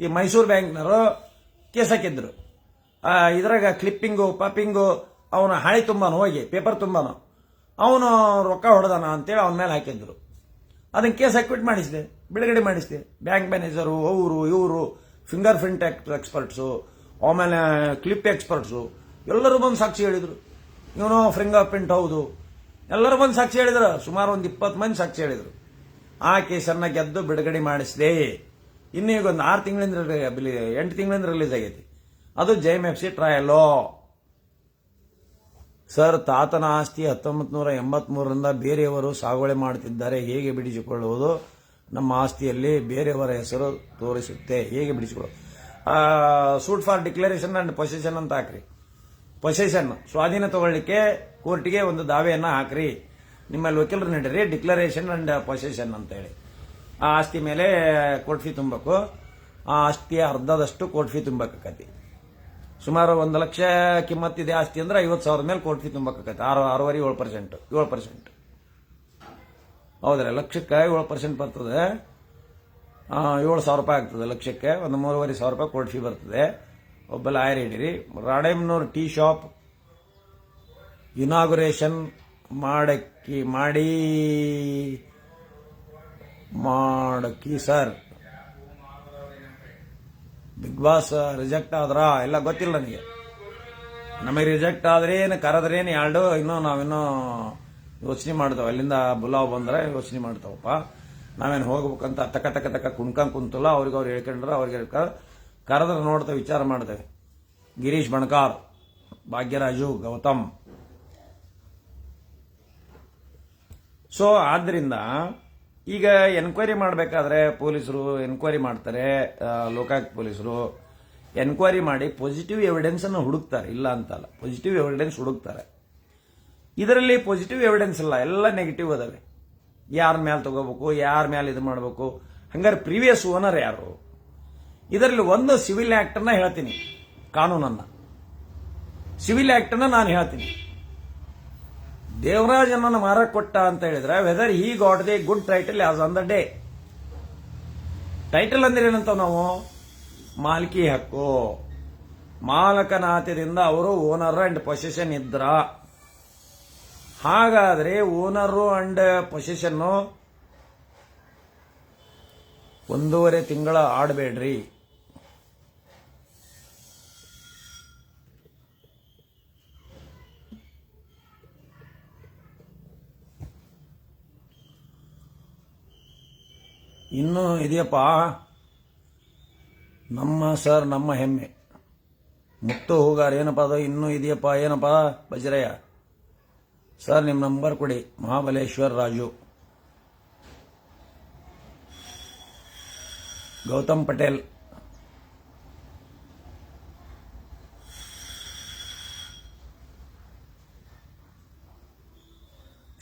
ಈ ಮೈಸೂರು ಬ್ಯಾಂಕ್ನವರು ಕೇಸ್ ಹಾಕಿದ್ರು. ಇದ್ರಾಗ ಕ್ಲಿಪ್ಪಿಂಗು ಪಾಪಿಂಗು ಅವನ ಹಾಳಿ ತುಂಬಾನು, ಹೋಗಿ ಪೇಪರ್ ತುಂಬಾನು. ಅವನು ರೊಕ್ಕ ಹೊಡೆದಾನ ಅಂತೇಳಿ ಅವನ ಮೇಲೆ ಹಾಕಿದ್ರು. ಅದನ್ನು ಕೇಸ್ ಅಕ್ವಿಟ್ ಮಾಡಿಸಿದೆ, ಬಿಡುಗಡೆ ಮಾಡಿಸಿದೆ. ಬ್ಯಾಂಕ್ ಮ್ಯಾನೇಜರು ಅವರು, ಇವರು ಫಿಂಗರ್ ಪ್ರಿಂಟ್ ಎಕ್ಸ್ಪರ್ಟ್ಸು ಆಮೇಲೆ ಕ್ಲಿಪ್ ಎಕ್ಸ್ಪರ್ಟ್ಸು ಎಲ್ಲರೂ ಬಂದು ಸಾಕ್ಷಿ ಹೇಳಿದರು. ಇವನು ಫಿಂಗರ್ ಪ್ರಿಂಟ್ ಹೌದು. ಎಲ್ಲರೂ ಬಂದು ಸಾಕ್ಷಿ ಹೇಳಿದರು, ಸುಮಾರು ಒಂದು ಇಪ್ಪತ್ತು ಮಂದಿ ಸಾಕ್ಷಿ ಹೇಳಿದ್ರು. ಆ ಕೇಸನ್ನ ಗೆದ್ದು ಬಿಡುಗಡೆ ಮಾಡಿಸಿದೆ. ಇನ್ನು ಈಗ ಒಂದು ಆರು ತಿಂಗಳಿಂದ ಎಂಟು ತಿಂಗಳಿಂದ ರಿಲೀಸ್ ಆಗೈತಿ. ಅದು J F C trial. Sir, ತಾತನ ಆಸ್ತಿ ಹತ್ತೊಂಬತ್ತು ನೂರ ಎಂಬತ್ಮೂರರಿಂದ ಬೇರೆಯವರು ಸಾಗುವಳಿ ಮಾಡುತ್ತಿದ್ದಾರೆ. ಹೇಗೆ ಬಿಡಿಸಿಕೊಳ್ಳುವುದು? ನಮ್ಮ ಆಸ್ತಿಯಲ್ಲಿ ಬೇರೆಯವರ ಹೆಸರು ತೋರಿಸುತ್ತೆ. ಹೇಗೆ ಬಿಡಿಸಿಕೊಳ್ಳು suit for declaration and possession ಅಂತ ಹಾಕ್ರಿ. ಪೊಸೆಷನ್ ಸ್ವಾಧೀನ ತಗೊಳ್ಳಿಕ್ಕೆ ಕೋರ್ಟಿಗೆ ಒಂದು ದಾವೆಯನ್ನ ಹಾಕ್ರಿ. ನಿಮ್ಮಲ್ಲಿ ವಕೀಲರು ನಡೀರಿ ಡಿಕ್ಲರೇಷನ್ ಅಂಡ್ ಪೊಸೆಷನ್ ಅಂತ ಹೇಳಿ. ಆ ಆಸ್ತಿ ಮೇಲೆ ಕೋರ್ಟ್ ಫೀ ತುಂಬಬೇಕು. ಆ ಆಸ್ತಿಯ ಅರ್ಧದಷ್ಟು ಕೋರ್ಟ್ ಫೀ ತುಂಬಬೇಕಾಕತಿ ಸುಮಾರು ಒಂದು ಲಕ್ಷ ಕಿಮ್ಮತ್ತಿದೆ ಆಸ್ತಿ ಅಂದ್ರೆ ಐವತ್ತು ಸಾವಿರದ ಮೇಲೆ ಕೋಟಿ ಫೀ ತುಂಬಬೇಕಾಗತ್ತೆ. ಆರು, ಆರೂವರೆ, ಏಳು ಪರ್ಸೆಂಟ್ ಏಳು ಪರ್ಸೆಂಟ್ ಹೌದ್ರೆ, ಲಕ್ಷಕ್ಕೆ ಏಳು ಪರ್ಸೆಂಟ್ ಬರ್ತದೆ. ಏಳು ಸಾವಿರ ರೂಪಾಯಿ ಆಗ್ತದೆ ಲಕ್ಷಕ್ಕೆ. ಒಂದು ಮೂರುವರೆ ಸಾವಿರ ರೂಪಾಯಿ ಕೋರ್ಟ್ ಫೀ ಬರ್ತದೆ. ಒಬ್ಬ ಲಾಯರ್ ಹಿಡೀರಿ ರಾಡೇಮ್ನೂರ್ ಟೀ ಶಾಪ್ ಇನಾಗುರೇಷನ್ ಮಾಡಕ್ಕಿ, ಮಾಡಿ, ಮಾಡಕ್ಕಿ, ಸರ್. ಬಿಗ್ ಬಾಸ್ ರಿಜೆಕ್ಟ್ ಆದ್ರ? ಎಲ್ಲ ಗೊತ್ತಿಲ್ಲ ನನಗೆ. ನಮಗೆ ರಿಜೆಕ್ಟ್ ಆದ್ರೇನು ಕರೆದ್ರೇನು ಎರಡು, ಇನ್ನೂ ನಾವಿನ್ನೂ ಯೋಚನೆ ಮಾಡ್ತಾವ. ಅಲ್ಲಿಂದ ಬುಲಾವ್ ಬಂದ್ರೆ ಯೋಚನೆ ಮಾಡ್ತಾವಪ್ಪ. ನಾವೇನು ಹೋಗ್ಬೇಕಂತ ತಕ ತಕ ತಕ ಕುಣ್ಕ ಕುಂತಲ್ಲ, ಅವ್ರಿಗೆ ಅವ್ರು ಹೇಳ್ಕೊಂಡ್ರೆ, ಅವ್ರಿಗೆ ಹೇಳ್ಕ, ಕರೆದ್ರೆ ನೋಡ್ತೇವೆ ವಿಚಾರ ಮಾಡ್ತೇವೆ. ಗಿರೀಶ್ ಬಣಕಾರ್, ಭಾಗ್ಯರಾಜು, ಗೌತಮ್. ಸೊ ಆದ್ರಿಂದ ಈಗ ಎನ್ಕ್ವೈರಿ ಮಾಡಬೇಕಾದ್ರೆ ಪೊಲೀಸರು ಎನ್ಕ್ವೈರಿ ಮಾಡ್ತಾರೆ ಲೋಕಾಯುಕ್ತ ಪೊಲೀಸರು. ಎನ್ಕ್ವೈರಿ ಮಾಡಿ ಪಾಸಿಟಿವ್ ಎವಿಡೆನ್ಸ್ ಅನ್ನು ಹುಡುಕ್ತಾರೆ, ಇಲ್ಲ ಅಂತಲ್ಲ. ಪಾಸಿಟಿವ್ ಎವಿಡೆನ್ಸ್ ಹುಡುಕ್ತಾರೆ. ಇದರಲ್ಲಿ ಪಾಸಿಟಿವ್ ಎವಿಡೆನ್ಸ್ ಇಲ್ಲ, ಎಲ್ಲ ನೆಗೆಟಿವ್ ಅದಾವೆ. ಯಾರ ಮೇಲೆ ತಗೋಬೇಕು, ಯಾರ ಮೇಲೆ ಇದು ಮಾಡಬೇಕು. ಹಂಗಾರೆ ಪ್ರೀವಿಯಸ್ ಓನರ್ ಯಾರು? ಇದರಲ್ಲಿ ಒಂದು ಸಿವಿಲ್ ಆಕ್ಟ್ ಅನ್ನ ಹೇಳ್ತೀನಿ, ಕಾನೂನನ್ನ. ಸಿವಿಲ್ ಆಕ್ಟ್ ಅನ್ನ ನಾನು ಹೇಳ್ತೀನಿ. ದೇವರಾಜನನ್ನು ಮಾರ ಕೊಟ್ಟ ಅಂತ ಹೇಳಿದ್ರೆ whether he got the good title as on the day title ಅಂದ್ರೆ ಏನಂತ ನಾವು? ಮಾಲ್ಕಿ ಹಕ್ಕು. ಮಾಲಕನಾತ್ಯದಿಂದ ಅವರು ಓನರ್ ಅಂಡ್ ಪೊಸಿಷನ್ ಇದ್ರ. ಹಾಗಾದ್ರೆ ಓನರು ಅಂಡ್ ಪೊಸಿಷನ್ನು ಒಂದೂವರೆ ತಿಂಗಳ ಆಡಬೇಡ್ರಿ. ಇನ್ನೂ ಇದೆಯಪ್ಪ? ನಮ್ಮ ಸರ್, ನಮ್ಮ ಹೆಮ್ಮೆ. ಮುತ್ತು ಹೋಗಾರ ಏನಪ್ಪ ಅದು? ಇನ್ನೂ ಇದೆಯಪ್ಪ, ಏನಪ್ಪ? ಬಜರಯ್ಯ ಸರ್, ನಿಮ್ಮ ನಂಬರ್ ಕೊಡಿ. ಮಹಾಬಲೇಶ್ವರ್ ರಾಜು. ಗೌತಮ್ ಪಟೇಲ್.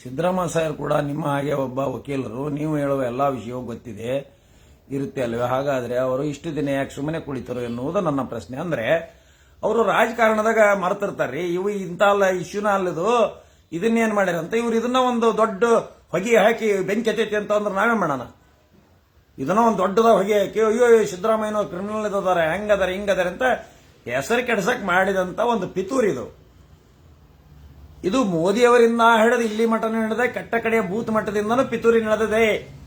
ಸಿದ್ದರಾಮಯ್ಯ ಸಾಹೇಬ್ ಕೂಡ ನಿಮ್ಮ ಹಾಗೆ ಒಬ್ಬ ವಕೀಲರು, ನೀವು ಹೇಳುವ ಎಲ್ಲ ವಿಷಯವೂ ಗೊತ್ತಿದೆ, ಇರುತ್ತೆ ಅಲ್ವೇ? ಹಾಗಾದ್ರೆ ಅವರು ಇಷ್ಟು ದಿನ ಯಾಕೆ ಸುಮ್ಮನೆ ಕುಳಿತರು ಎನ್ನುವುದು ನನ್ನ ಪ್ರಶ್ನೆ. ಅಂದ್ರೆ, ಅವರು ರಾಜಕಾರಣದಾಗ ಮರ್ತಿರ್ತಾರ್ರಿ. ಇವು ಇಂಥ ಅಲ್ಲ ಇಶ್ಯೂನ ಅಲ್ಲದು. ಇದನ್ನೇನ್ ಮಾಡ್ಯಾರ ಅಂತ ಇವ್ರು ಇದನ್ನ ಒಂದು ದೊಡ್ಡ ಹೊಗೆ ಹಾಕಿ ಬೆಂಕಿ ಹತ್ತೈತಿ ಅಂತ ಅಂದ್ರೆ ನಾವೇ ಮಾಡೋಣ? ಇದನ್ನ ಒಂದು ದೊಡ್ಡದ ಹೊಗೆ ಹಾಕಿ, ಅಯ್ಯೋ ಅಯ್ಯೋ, ಸಿದ್ದರಾಮಯ್ಯನವ್ರು ಕ್ರಿಮಿನಲ್ ಇದ್ದಾರೆ ಹೆಂಗದಾರೆ, ಹಿಂಗದಾರೆ ಅಂತ ಹೆಸರು ಕೆಡ್ಸಕ್ಕೆ ಮಾಡಿದಂತ ಒಂದು ಪಿತೂರ್ ಇದು ಮೋದಿಯವರಿಂದ ಹಿಡಿದು ಇಲ್ಲಿ ಮಠ ನಡೆದ ಕಟ್ಟ ಕಡೆಯ ಬೂತ್ ಮಟ್ಟದಿಂದನೂ ಪಿತೂರಿ ನಡೆದಿದೆ.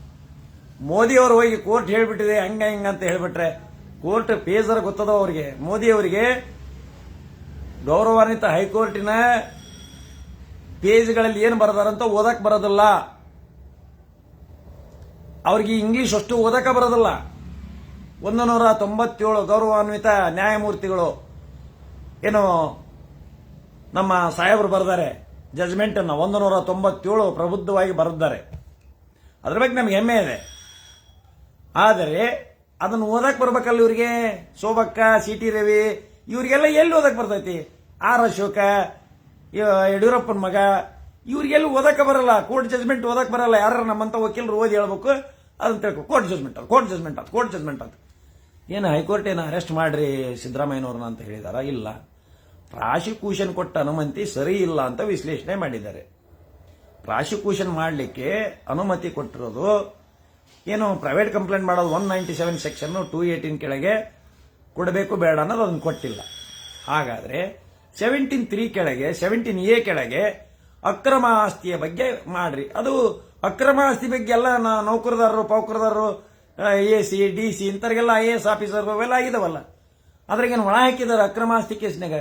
ಮೋದಿಯವರು ಹೋಗಿ ಕೋರ್ಟ್ ಹೇಳ್ಬಿಟ್ಟಿದೆ, ಹಂಗ ಹಿಂಗ ಅಂತ ಹೇಳ್ಬಿಟ್ರೆ ಕೋರ್ಟ್ ಪೇಜರ್ ಗೊತ್ತದೋ ಅವರಿಗೆ? ಮೋದಿ ಅವರಿಗೆ ಗೌರವಾನ್ವಿತ ಹೈಕೋರ್ಟಿನ ಪೇಜ್ಗಳಲ್ಲಿ ಏನು ಬರದಾರಂತ ಓದಕ್ ಬರೋದಿಲ್ಲ. ಅವ್ರಿಗೆ ಇಂಗ್ಲಿಷ್ ಅಷ್ಟು ಓದಕ ಬರೋದಿಲ್ಲ. ಒಂದು ನೂರ ತೊಂಬತ್ತೇಳು ಗೌರವಾನ್ವಿತ ನ್ಯಾಯಮೂರ್ತಿಗಳು. ಏನು ನಮ್ಮ ಸಾಹೇಬರು ಬರೆದಾರೆ ಜಜ್ಮೆಂಟನ್ನು ಒಂದು ನೂರ ತೊಂಬತ್ತೇಳು ಪ್ರಬುದ್ಧವಾಗಿ ಬರೆದಿದ್ದಾರೆ. ಅದ್ರ ಬಗ್ಗೆ ನಮ್ಗೆ ಹೆಮ್ಮೆ ಇದೆ. ಆದರೆ, ಅದನ್ನು ಓದಕ್ಕೆ ಬರ್ಬೇಕಲ್ಲ ಇವರಿಗೆ? ಶೋಭಕ್ಕ ಸಿ ಟಿ ರವಿ, ಇವರಿಗೆಲ್ಲ ಎಲ್ಲಿ ಓದಕ್ಕೆ ಬರ್ತೈತಿ? ಆರ್ ಅಶೋಕ ಯಡಿಯೂರಪ್ಪನ ಮಗ, ಇವ್ರಿಗೆಲ್ಲ ಓದಕ್ಕೆ ಬರಲ್ಲ? ಕೋರ್ಟ್ ಜಜ್ಮೆಂಟ್ ಓದಕ್ಕೆ ಬರಲ್ಲ? ಯಾರು ನಮ್ಮಂತ ವಕೀಲರು ಓದಿ ಹೇಳ್ಬೇಕು? ಅದನ್ನ ತಿಳ್ಕೊ. ಕೋರ್ಟ್ ಜಜ್ಮೆಂಟ್ ಅದು ಕೋರ್ಟ್ ಜಜ್ಮೆಂಟ್ ಅದು ಕೋರ್ಟ್ ಜಜ್ಮೆಂಟ್ ಅಂತ ಏನು ಹೈಕೋರ್ಟ್ ಏನು ಅರೆಸ್ಟ್ ಮಾಡ್ರಿ ಸಿದ್ದರಾಮಯ್ಯನವ್ರನ್ನ ಅಂತ ಹೇಳಿದಾರ? ಇಲ್ಲ. ಪ್ರಾಸಿಕ್ಯೂಷನ್ ಕೊಟ್ಟ ಅನುಮತಿ ಸರಿ ಇಲ್ಲ ಅಂತ ವಿಶ್ಲೇಷಣೆ ಮಾಡಿದ್ದಾರೆ. ಪ್ರಾಸಿಕ್ಯೂಷನ್ ಮಾಡಲಿಕ್ಕೆ ಅನುಮತಿ ಕೊಟ್ಟಿರೋದು ಏನು ಪ್ರೈವೇಟ್ ಕಂಪ್ಲೇಂಟ್ ಮಾಡೋದು one ninety seven section two eighteen ಕೆಳಗೆ ಕೊಡಬೇಕು ಬೇಡ ಅನ್ನೋದು ಅದನ್ನು ಕೊಟ್ಟಿಲ್ಲ. ಹಾಗಾದ್ರೆ ಸೆವೆಂಟೀನ್ ತ್ರೀ ಕೆಳಗೆ ಸೆವೆಂಟೀನ್ ಎ ಕೆಳಗೆ ಅಕ್ರಮ ಆಸ್ತಿಯ ಬಗ್ಗೆ ಮಾಡ್ರಿ. ಅದು ಅಕ್ರಮ ಆಸ್ತಿ ಬಗ್ಗೆ ಎಲ್ಲ ನೌಕರದಾರರು ಪೌಕರದಾರರು ಎ ಸಿ ಡಿ ಸಿ ಇಂಥವ್ರಿಗೆಲ್ಲ ಐ ಎ ಎಸ್ ಆಫೀಸರ್ ಅವೆಲ್ಲ ಆಗಿದಾವಲ್ಲ. ಅದ್ರಾಗೇನು ಒಳ ಹಾಕಿದ್ದಾರೆ ಅಕ್ರಮ ಆಸ್ತಿ ಕೇಸ್ನಾಗ?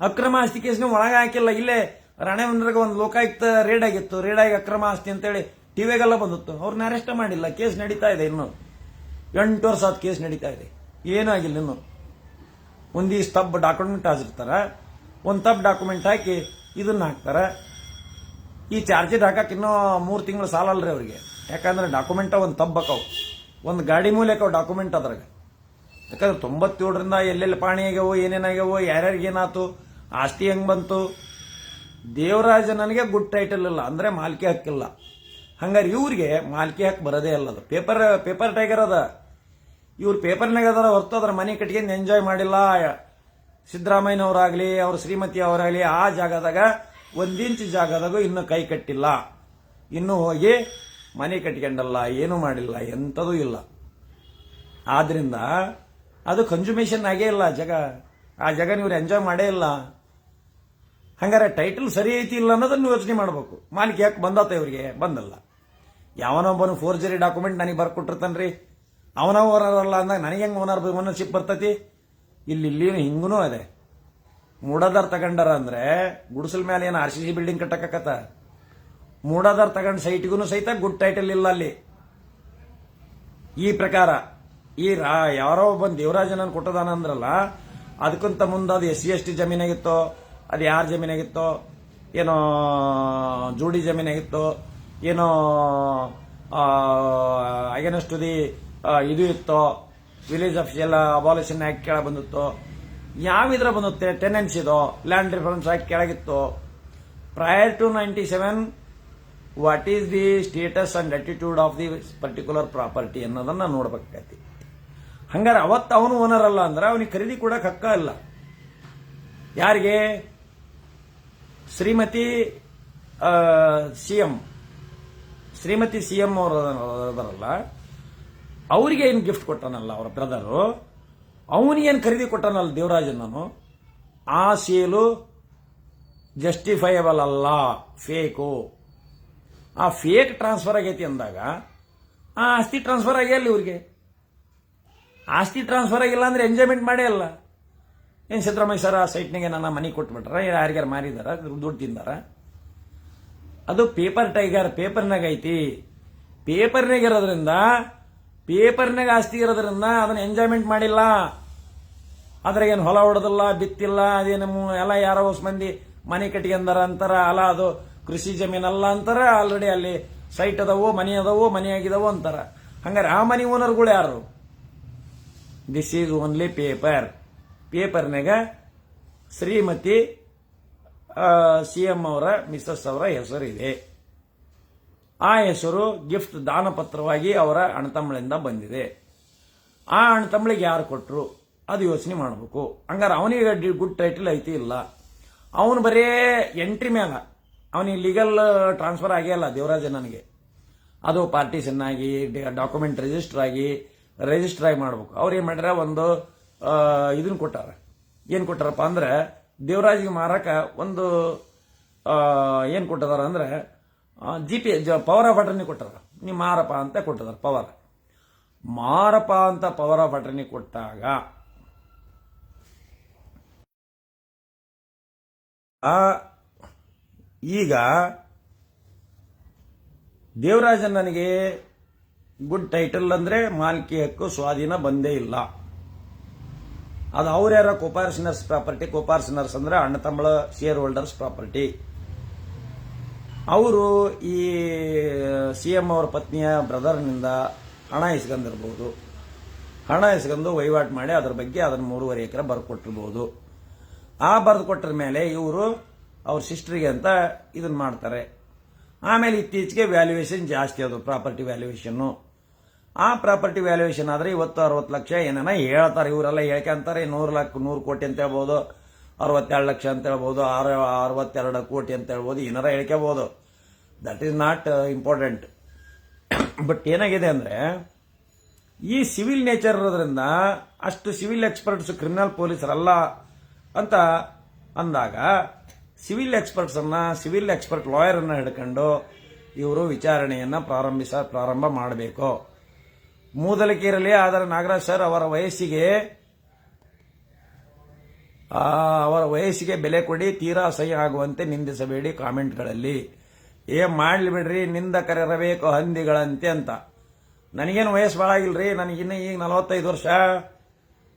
ಅಕ್ರಮ ಆಸ್ತಿ ಕೇಸ್ನ ಒಳಗೆ ಹಾಕಿಲ್ಲ ಇಲ್ಲೇ ರಾಣೆಬಂದ್ರಾಗ ಒಂದು ಲೋಕಾಯುಕ್ತ ರೇಡ್ ಆಗಿತ್ತು ರೇಡ್ ಆಗಿ ಅಕ್ರಮ ಆಸ್ತಿ ಅಂತೇಳಿ ಟಿವಿಗೆಲ್ಲ ಬಂದಿತ್ತು. ಅವ್ರನ್ನ ಅರೆಸ್ಟ್ ಮಾಡಿಲ್ಲ. ಕೇಸ್ ನಡೀತಾ ಇದೆ ಇನ್ನು. ಎಂಟು ವರ್ಷ ಆದ ಕೇಸ್ ನಡೀತಾ ಇದೆ. ಏನಾಗಿಲ್ಲ ಇನ್ನು. ಒಂದೀ ತಪ್ಪು ಡಾಕ್ಯುಮೆಂಟ್ ಹಾಕಿರ್ತಾರ ಒಂದು ತಬ್ ಡಾಕ್ಯುಮೆಂಟ್ ಹಾಕಿ ಇದನ್ನ ಹಾಕ್ತಾರ. ಈ ಚಾರ್ಜೆಡ್ ಹಾಕಕ್ಕೆ ಇನ್ನೂ ಮೂರು ತಿಂಗಳು ಸಾಲಲ್ರಿ ಅವರಿಗೆ. ಯಾಕಂದ್ರೆ ಡಾಕ್ಯುಮೆಂಟ ಒಂದು ತಬ್ಬಕವು ಒಂದು ಗಾಡಿ ಮೂಲಕ ಡಾಕ್ಯುಮೆಂಟ್ ಅದ್ರಾಗ. ಯಾಕಂದ್ರೆ ತೊಂಬತ್ತೇಳರಿಂದ ಎಲ್ಲೆಲ್ಲಿ ಪಾಣಿ ಆಗ್ಯಾವೋ ಏನೇನಾಗ್ಯಾವೋ, ಯಾರ್ಯಾರಿಗೆ ಏನಾತು ಆಸ್ತಿ ಹೆಂಗೆ ಬಂತು? ದೇವರಾಜ ನನಗೆ ಗುಡ್ ಟೈಟಲ್ ಇಲ್ಲ, ಅಂದ್ರೆ ಮಾಲ್ಕಿ ಹಕ್ಕಿಲ್ಲ. ಹಂಗಾರೆ ಇವ್ರಿಗೆ ಮಾಲ್ಕಿ ಹಕ್ಕು ಬರೋದೇ ಅಲ್ಲ ಅದು. ಪೇಪರ್ ಪೇಪರ್ ಟೈಗರ್ ಅದ. ಇವ್ರು ಪೇಪರ್ನಾಗ ಅದರ ಹೊರತು ಅದ್ರ ಮನೆ ಕಟ್ಕೊಂಡು ಎಂಜಾಯ್ ಮಾಡಿಲ್ಲ. ಸಿದ್ದರಾಮಯ್ಯನವರಾಗ್ಲಿ, ಅವ್ರ ಶ್ರೀಮತಿ ಅವರಾಗ್ಲಿ, ಆ ಜಾಗದಾಗ ಒಂದಿಂಚು ಜಾಗದಾಗ ಇನ್ನೂ ಕೈ ಕಟ್ಟಿಲ್ಲ. ಇನ್ನೂ ಹೋಗಿ ಮನೆ ಕಟ್ಕೊಂಡಲ್ಲ, ಏನೂ ಮಾಡಿಲ್ಲ, ಎಂಥದೂ ಇಲ್ಲ. ಆದ್ರಿಂದ ಅದು ಕನ್ಸುಮೇಷನ್ ಆಗೇ ಇಲ್ಲ ಜಗ. ಆ ಜಗ ಇವ್ರು ಎಂಜಾಯ್ ಮಾಡೇ ಇಲ್ಲ. ಹಂಗಾರೆ ಟೈಟಲ್ ಸರಿ ಐತಿ ಇಲ್ಲ ಅನ್ನೋದನ್ನು ಯೋಚನೆ ಮಾಡಬೇಕು. ಮಾಲಿಕೆ ಯಾಕೆ ಬಂದಾತ ಇವರಿಗೆ? ಬಂದಲ್ಲ. ಯಾವನೊಬ್ಬನು ಫೋರ್ಜರಿ ಡಾಕ್ಯುಮೆಂಟ್ ನನಗೆ ಬರ್ಕೊಟ್ಟಿರ್ತಾನ್ರಿ. ಅವನ ಓನರ್ ಅಲ್ಲ ಅಂದಾಗ ನನಗೆ ಹೆಂಗ್ ಓನರ್ ಓನರ್ಶಿಪ್ ಬರ್ತತಿ? ಇಲ್ಲಿ ಇಲ್ಲಿನೂ ಹಿಂಗೂ ಇದೆ ಮೂಡದಾರ್ ತಗೊಂಡಾರ ಅಂದ್ರೆ ಗುಡಿಸಲ್ ಮೇಲೆ ಏನು ಆರ್ ಸಿ ಸಿ ಬಿಲ್ಡಿಂಗ್ ಕಟ್ಟಕತ್ತ ಮೂಡದಾರ್ ತಗೊಂಡ್ ಸೈಟ್ಗೂ ಸಹಿತ ಗುಡ್ ಟೈಟಲ್ ಇಲ್ಲ ಅಲ್ಲಿ. ಈ ಪ್ರಕಾರ ಈ ರಾ- ಯಾರೋ ಒಬ್ಬ ದೇವರಾಜನನ್ನು ಕೊಟ್ಟದಾನ ಅಂದ್ರಲ್ಲ, ಅದಕ್ಕಿಂತ ಮುಂದೆ ಅದು ಎಸ್ ಸಿ ಎಸ್ ಟಿ ಜಮೀನಾಗಿತ್ತೋ ಅದು ಯಾರ ಜಮೀನಾಗಿತ್ತೋ, ಏನೋ ಜೋಡಿ ಜಮೀನಾಗಿತ್ತೋ, ಏನೋ ಅಗೇನೆಸ್ಟ್ ದಿ ಇದು ಇತ್ತೋ ವಿಲೇಜ್ ಅಫಿಷಿಯಲ್ ಅಬಾಲಿಷನ್ ಆಕ್ಟ್ ಕೆಳಗೆ ಬಂದಿತ್ತೋ ಯಾವಿದ್ರ ಬಂದುತ್ತೆ ಟೆನೆನ್ಸ್ ಇದೋ land reference act ಕೆಳಗಿತ್ತು prior to ninety seven what is the status and attitude of the particular property ಅನ್ನೋದನ್ನ ನೋಡ್ಬೇಕಾಗತಿ ಹಂಗಾರೆ ಅವತ್ತು ಅವನು ಓನರ್ ಅಲ್ಲ ಅಂದ್ರೆ ಅವನಿಗೆ ಖರೀದಿ ಕೊಡಕ್ ಹಕ್ಕ ಇಲ್ಲ. ಯಾರಿಗೆ? Shrimati C M Shrimati CM ಅವರು ಅದರಲ್ಲ ಅವರಿಗೆ ಏನು ಗಿಫ್ಟ್ ಕೊಟ್ಟನಲ್ಲ ಅವರ ಬ್ರದರು ಅವನಿಗೇನು ಖರೀದಿ ಕೊಟ್ಟನಲ್ಲ ದೇವರಾಜನನು ಆ ಸೇಲು ಜಸ್ಟಿಫೈಯಬಲ್ ಅಲ್ಲ. ಫೇಕು ಆ ಫೇಕ್ ಟ್ರಾನ್ಸ್ಫರ್ ಆಗೈತಿ ಅಂದಾಗ, ಆ ಆಸ್ತಿ ಟ್ರಾನ್ಸ್ಫರ್ ಆಗಿಲ್ಲ ಇವ್ರಿಗೆ. ಆಸ್ತಿ ಟ್ರಾನ್ಸ್ಫರ್ ಆಗಿಲ್ಲ ಅಂದ್ರೆ ಎಂಜಾಯ್ಮೆಂಟ್ ಮಾಡೇ ಅಲ್ಲ. ಏನು ಸಿದ್ದರಾಮಯ್ಯ ಸರ್ ಆ ಸೈಟ್ನಾಗೆ ನನ್ನ ಮನೆ ಕೊಟ್ಬಿಟ್ರ, ಯಾರಿಗಾರು ಮಾರಿದಾರ? ದುಡ್ಡು ತಿಂದಾರ? ಅದು ಪೇಪರ್ ಟೈಗರ್, ಪೇಪರ್ನಾಗ ಐತಿ. ಪೇಪರ್ನಾಗ ಇರೋದ್ರಿಂದ, ಪೇಪರ್ನಾಗ ಆಸ್ತಿ ಇರೋದ್ರಿಂದ ಅದನ್ನ ಎಂಜಾಯ್ಮೆಂಟ್ ಮಾಡಿಲ್ಲ. ಅದ್ರಾಗೇನು ಹೊಲ ಹೊಡೆದಿಲ್ಲ, ಬಿತ್ತಿಲ್ಲ, ಅದೇನು ಎಲ್ಲ ಯಾರೋ ಹೊಸ ಮಂದಿ ಮನೆ ಕಟ್ಕೊಂಡಾರ ಅಂತಾರ, ಅಲ್ಲ ಅದು ಕೃಷಿ ಜಮೀನಲ್ಲ ಅಂತಾರ, ಆಲ್ರೆಡಿ ಅಲ್ಲಿ ಸೈಟ್ ಅದಾವು, ಮನೆ ಅದಾವು, ಮನೆ ಆಗಿದಾವು ಅಂತಾರ. ಹಂಗಾರೆ ಆ ಮನೆ ಓನರ್ಗಳು ಯಾರು? ದಿಸ್ ಈಸ್ ಓನ್ಲಿ ಪೇಪರ್ ಪೇಪರ್ನಾಗ ಶ್ರೀಮತಿ ಸಿ ಎಂ ಅವರ ಮಿಸಸ್ ಅವರ ಹೆಸರಿದೆ. ಆ ಹೆಸರು ಗಿಫ್ಟ್ ದಾನಪತ್ರವಾಗಿ ಅವರ ಅಣ್ಣತಮ್ಮಳಿಂದ ಬಂದಿದೆ. ಆ ಅಣ್ಣತಮ್ಮಳಿಗೆ ಯಾರು ಕೊಟ್ಟರು ಅದು ಯೋಚನೆ ಮಾಡಬೇಕು. ಹಂಗಾರೆ ಅವನಿಗೆ ಗುಡ್ ಟೈಟಲ್ ಐತಿ ಇಲ್ಲ. ಅವನು ಬರೇ ಎಂಟ್ರಿ ಮ್ಯಾಲ ಅವನಿಗೆ ಲೀಗಲ್ ಟ್ರಾನ್ಸ್ಫರ್ ಆಗೇ ಅಲ್ಲ ದೇವರಾಜ ನನಗೆ. ಅದು ಪಾರ್ಟಿಷನ್ ಆಗಿ ಡಾಕ್ಯುಮೆಂಟ್ ರಿಜಿಸ್ಟರ್ ಆಗಿ ರಿಜಿಸ್ಟರ್ ಆಗಿ ಮಾಡ್ಬೇಕು. ಅವ್ರು ಏನು ಮಾಡ್ಯಾರ? ಒಂದು ಇದನ್ನ ಕೊಟ್ಟಾರ. ಏನು ಕೊಟ್ಟಾರಪ್ಪ ಅಂದ್ರೆ, ದೇವರಾಜಿಗೆ ಮಾರಕ ಒಂದು ಏನು ಕೊಟ್ಟಿದಾರ ಅಂದ್ರೆ G P power of attorney ಕೊಟ್ಟಾರ. ನೀವು ಮಾರಪ್ಪ ಅಂತ ಕೊಟ್ಟಿದಾರ ಪವರ್ ಮಾರಪ್ಪ ಅಂತ ಪವರ್ ಆಫ್ ಅಟರ್ನಿ ಕೊಟ್ಟಾಗ ಈಗ ದೇವರಾಜ ನನಗೆ ಗುಡ್ ಟೈಟಲ್ ಅಂದ್ರೆ ಮಾಲ್ಕಿ ಹಕ್ಕು ಸ್ವಾಧೀನ ಬಂದೇ ಇಲ್ಲ. ಅದು ಅವ್ರ್ಯಾರ ಕೋಪಾರ್ಸಿನರ್ಸ್ ಪ್ರಾಪರ್ಟಿ ಕೋಪಾರ್ಸಿನರ್ಸ್ ಅಂದ್ರೆ ಅಣ್ಣ, ತಮ್ಮಳ ಶೇರ್ ಹೋಲ್ಡರ್ಸ್ ಪ್ರಾಪರ್ಟಿ. ಅವರು ಈ ಸಿ ಎಂ ಅವರ ಪತ್ನಿಯ ಬ್ರದರ್ನಿಂದ ಹಣ ಇಸ್ಕೊಂಡಿರ್ಬೋದು ಹಣ ಇಸ್ಕೊಂಡು ವಹಿವಾಟು ಮಾಡಿ ಅದ್ರ ಬಗ್ಗೆ ಅದನ್ನು ಮೂರುವರೆ ಎಕರೆ ಬರ್ಕೊಟ್ಟಿರ್ಬೋದು. ಆ ಬರೆದು ಕೊಟ್ಟರ ಮೇಲೆ ಇವರು ಅವ್ರ ಸಿಸ್ಟರಿಗೆ ಅಂತ ಇದನ್ನ ಮಾಡ್ತಾರೆ. ಆಮೇಲೆ ಇತ್ತೀಚೆಗೆ ವ್ಯಾಲ್ಯೂಯೇಷನ್ ಜಾಸ್ತಿ ಅದು ಪ್ರಾಪರ್ಟಿ ವ್ಯಾಲ್ಯೂಯೇಷನ್ನು ಆ ಪ್ರಾಪರ್ಟಿ ವ್ಯಾಲ್ಯೂಯೇಷನ್ ಆದ್ರೆ ಇವತ್ತು ಅರವತ್ತು ಲಕ್ಷ ಏನೇನ ಹೇಳ್ತಾರೆ, ಇವರೆಲ್ಲ ಹೇಳ್ಕೊಂತಾರೆ ನೂರು ಲಕ್ಷ, ನೂರು ಕೋಟಿ ಅಂತ ಹೇಳ್ಬೋದು, ಅರವತ್ತೆರಡು ಲಕ್ಷ ಅಂತ ಹೇಳ್ಬೋದು, ಆರು, ಅರವತ್ತೆರಡು ಕೋಟಿ ಅಂತ ಹೇಳ್ಬೋದು, ಏನಾರ ಹೇಳ್ಕೋಬೋದು. That is not important but ಏನಾಗಿದೆ ಅಂದ್ರೆ, ಈ ಸಿವಿಲ್ ನೇಚರ್ ಇರೋದ್ರಿಂದ ಅಷ್ಟು ಸಿವಿಲ್ ಎಕ್ಸ್ಪರ್ಟ್ಸ್ ಕ್ರಿಮಿನಲ್ ಪೊಲೀಸರಲ್ಲ ಅಂತ ಅಂದಾಗ ಸಿವಿಲ್ ಎಕ್ಸ್ಪರ್ಟ್ಸ್ ಅನ್ನ ಸಿವಿಲ್ ಎಕ್ಸ್ಪರ್ಟ್ ಲಾಯರ್ ಅನ್ನ ಹಿಡ್ಕೊಂಡು ಇವರು ವಿಚಾರಣೆಯನ್ನು ಪ್ರಾರಂಭಿಸ, ಪ್ರಾರಂಭ ಮಾಡಬೇಕು. ಮೂದಲಿಕೆಯಿರಲಿ ಆದರೆ ನಾಗರಾಜ್ ಸರ್ ಅವರ ವಯಸ್ಸಿಗೆ ಅವರ ವಯಸ್ಸಿಗೆ ಬೆಲೆ ಕೊಡಿ, ತೀರಾ ಸಹಿ ಆಗುವಂತೆ ನಿಂದಿಸಬೇಡಿ ಕಾಮೆಂಟ್ಗಳಲ್ಲಿ. ಏ, ಮಾಡ್ಲಿ ಬಿಡ್ರಿ ನಿಂದಕರಿರಬೇಕು ಹಂದಿಗಳಂತೆ ಅಂತ. ನನಗೇನು ವಯಸ್ಸು ಭಾಳ ಆಗಿಲ್ರಿ ನನಗಿನ್ನ ಈಗ ನಲವತ್ತೈದು ವರ್ಷ.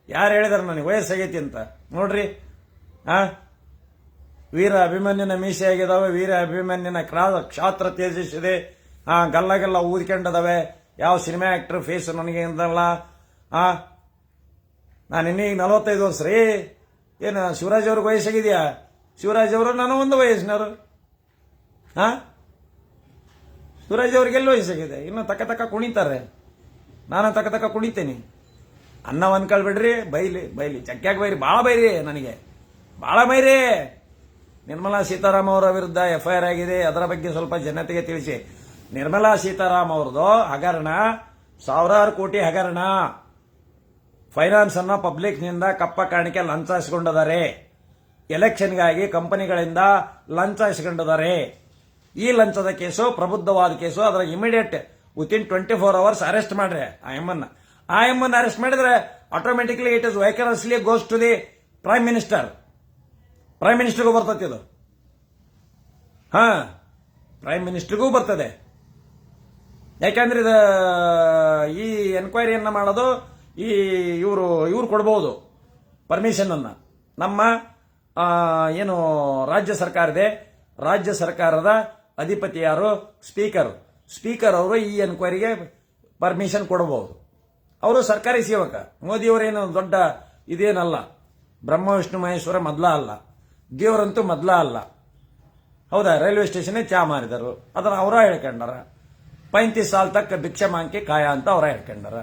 ಯಾರು ಹೇಳಿದಾರೆ ನನಗೆ ವಯಸ್ಸಾಗೈತಿ ಅಂತ. ನೋಡ್ರಿ, ಆ, ವೀರ ಅಭಿಮನ್ಯನ ಮೀಸೆ ಆಗಿದಾವೆ, ವೀರ ಅಭಿಮನ್ಯನ ಕ್ಷಾತ್ರ ತೇಜಿಸಿದೆ ಆ ಗಲ್ಲಗೆಲ್ಲ ಊದ್ಕೊಂಡದವೆ. ಯಾವ ಸಿನಿಮಾ ಆಕ್ಟರ್ ಫೇಸ್ ನನಗೆ ಅಂತಲ್ಲ ಆ? ನಾನು ಇನ್ನೀಗ ನಲವತ್ತೈದು ವರ್ಷ. ರೀ ಏನು, ಶಿವರಾಜ್ ಅವ್ರಿಗೆ ವಯಸ್ಸಾಗಿದೆಯಾ? ಶಿವರಾಜ್ ಅವರು ನಾನು ಒಂದು ವಯಸ್ಸಿನವರು. ಹಾ ಶಿವರಾಜ್ ಅವ್ರಿಗೆ ಎಲ್ಲಿ ವಯಸ್ಸಾಗಿದೆ? ಇನ್ನು ತಕ್ಕ ತಕ್ಕ ಕುಣಿತಾರೆ. ನಾನು ತಕ್ಕ ತಕ್ಕ ಕುಣಿತೇನೆ. ಅನ್ನ ಅಂದ್ಕೊಳ್ಬಿಡ್ರಿ ಬಿಡ್ರಿ, ಬೈಲಿ ಬೈಲಿ. ಚಕ್ಕ್ಯಾಗ ಬೈರಿ ಭಾಳ ಬೈರಿ ನನಗೆ. ಭಾಳ ಬೈರಿ. ನಿರ್ಮಲಾ ಸೀತಾರಾಮ್ ಅವರ ವಿರುದ್ಧ ಎಫ್ಐಆರ್ ಆಗಿದೆ. ಅದರ ಬಗ್ಗೆ ಸ್ವಲ್ಪ ಜನತೆಗೆ ತಿಳಿಸಿ. ನಿರ್ಮಲಾ ಸೀತಾರಾಮ್ ಅವ್ರದ್ದು ಹಗರಣ, ಸಾವಿರಾರು ಕೋಟಿ ಹಗರಣ. ಫೈನಾನ್ಸ್ ಅನ್ನ ಪಬ್ಲಿಕ್ನಿಂದ ಕಪ್ಪ ಕಾಣಿಕೆ ಲಂಚ ಇಸ್ಕೊಂಡಿದ್ದಾರೆ ಎಲೆಕ್ಷನ್ಗಾಗಿ ಕಂಪನಿಗಳಿಂದ ಲಂಚ ಇಸ್ಕೊಂಡಿದ್ದಾರೆ ಈ ಲಂಚದ ಕೇಸು, ಪ್ರಬುದ್ಧವಾದ ಕೇಸು, ಅದರ immediate within twenty four hours arrest ಮಾಡ್ರಿ ಆ ಎಮ್ಮನ್ನ ಆ ಎಮ್ಮನ್ನ ಅರೆಸ್ಟ್ ಮಾಡಿದ್ರೆ automatically it is vicariously goes to the prime minister prime ಮಿನಿಸ್ಟರ್ಗೂ ಬರ್ತದೆ ಇದು. ಹಾ ಪ್ರೈಮ್ ಮಿನಿಸ್ಟರ್ಗೂ ಬರ್ತದೆ. ಯಾಕಂದ್ರೆ ಇದು ಈ ಎನ್ಕ್ವೈರಿಯನ್ನು ಮಾಡೋದು, ಈ ಇವರು, ಇವ್ರು ಕೊಡ್ಬೋದು ಪರ್ಮಿಷನನ್ನು ನಮ್ಮ ಏನು ರಾಜ್ಯ ಸರ್ಕಾರ ಇದೆ, ರಾಜ್ಯ ಸರ್ಕಾರದ ಅಧಿಪತಿ ಯಾರು? ಸ್ಪೀಕರ್ ಸ್ಪೀಕರ್ ಅವರು ಈ ಎನ್ಕ್ವೈರಿಗೆ ಪರ್ಮಿಷನ್ ಕೊಡಬಹುದು ಅವರು ಸರ್ಕಾರಿ ಸೇವಕ. ಮೋದಿಯವರೇನು ದೊಡ್ಡ ಇದೇನಲ್ಲ, ಬ್ರಹ್ಮ, ವಿಷ್ಣು, ಮಹೇಶ್ವರ ಮೊದಲ ಅಲ್ಲ. ದೇವರಂತೂ ಮೊದಲ ಅಲ್ಲ. ಹೌದಾ? ರೈಲ್ವೆ ಸ್ಟೇಷನ್ ಚಾ ಮಾರಿದರು ಅದನ್ನು ಅವರ ಹೇಳ್ಕೊಂಡಾರ. ಪೈಂತಿ ಸಾಲ್ ತಕ್ಕ ಭಿಕ್ಷೆ ಮಾಂಕಿ ಕಾಯ ಅಂತ ಅವರ ಹೇಳ್ಕೊಂಡಾರ.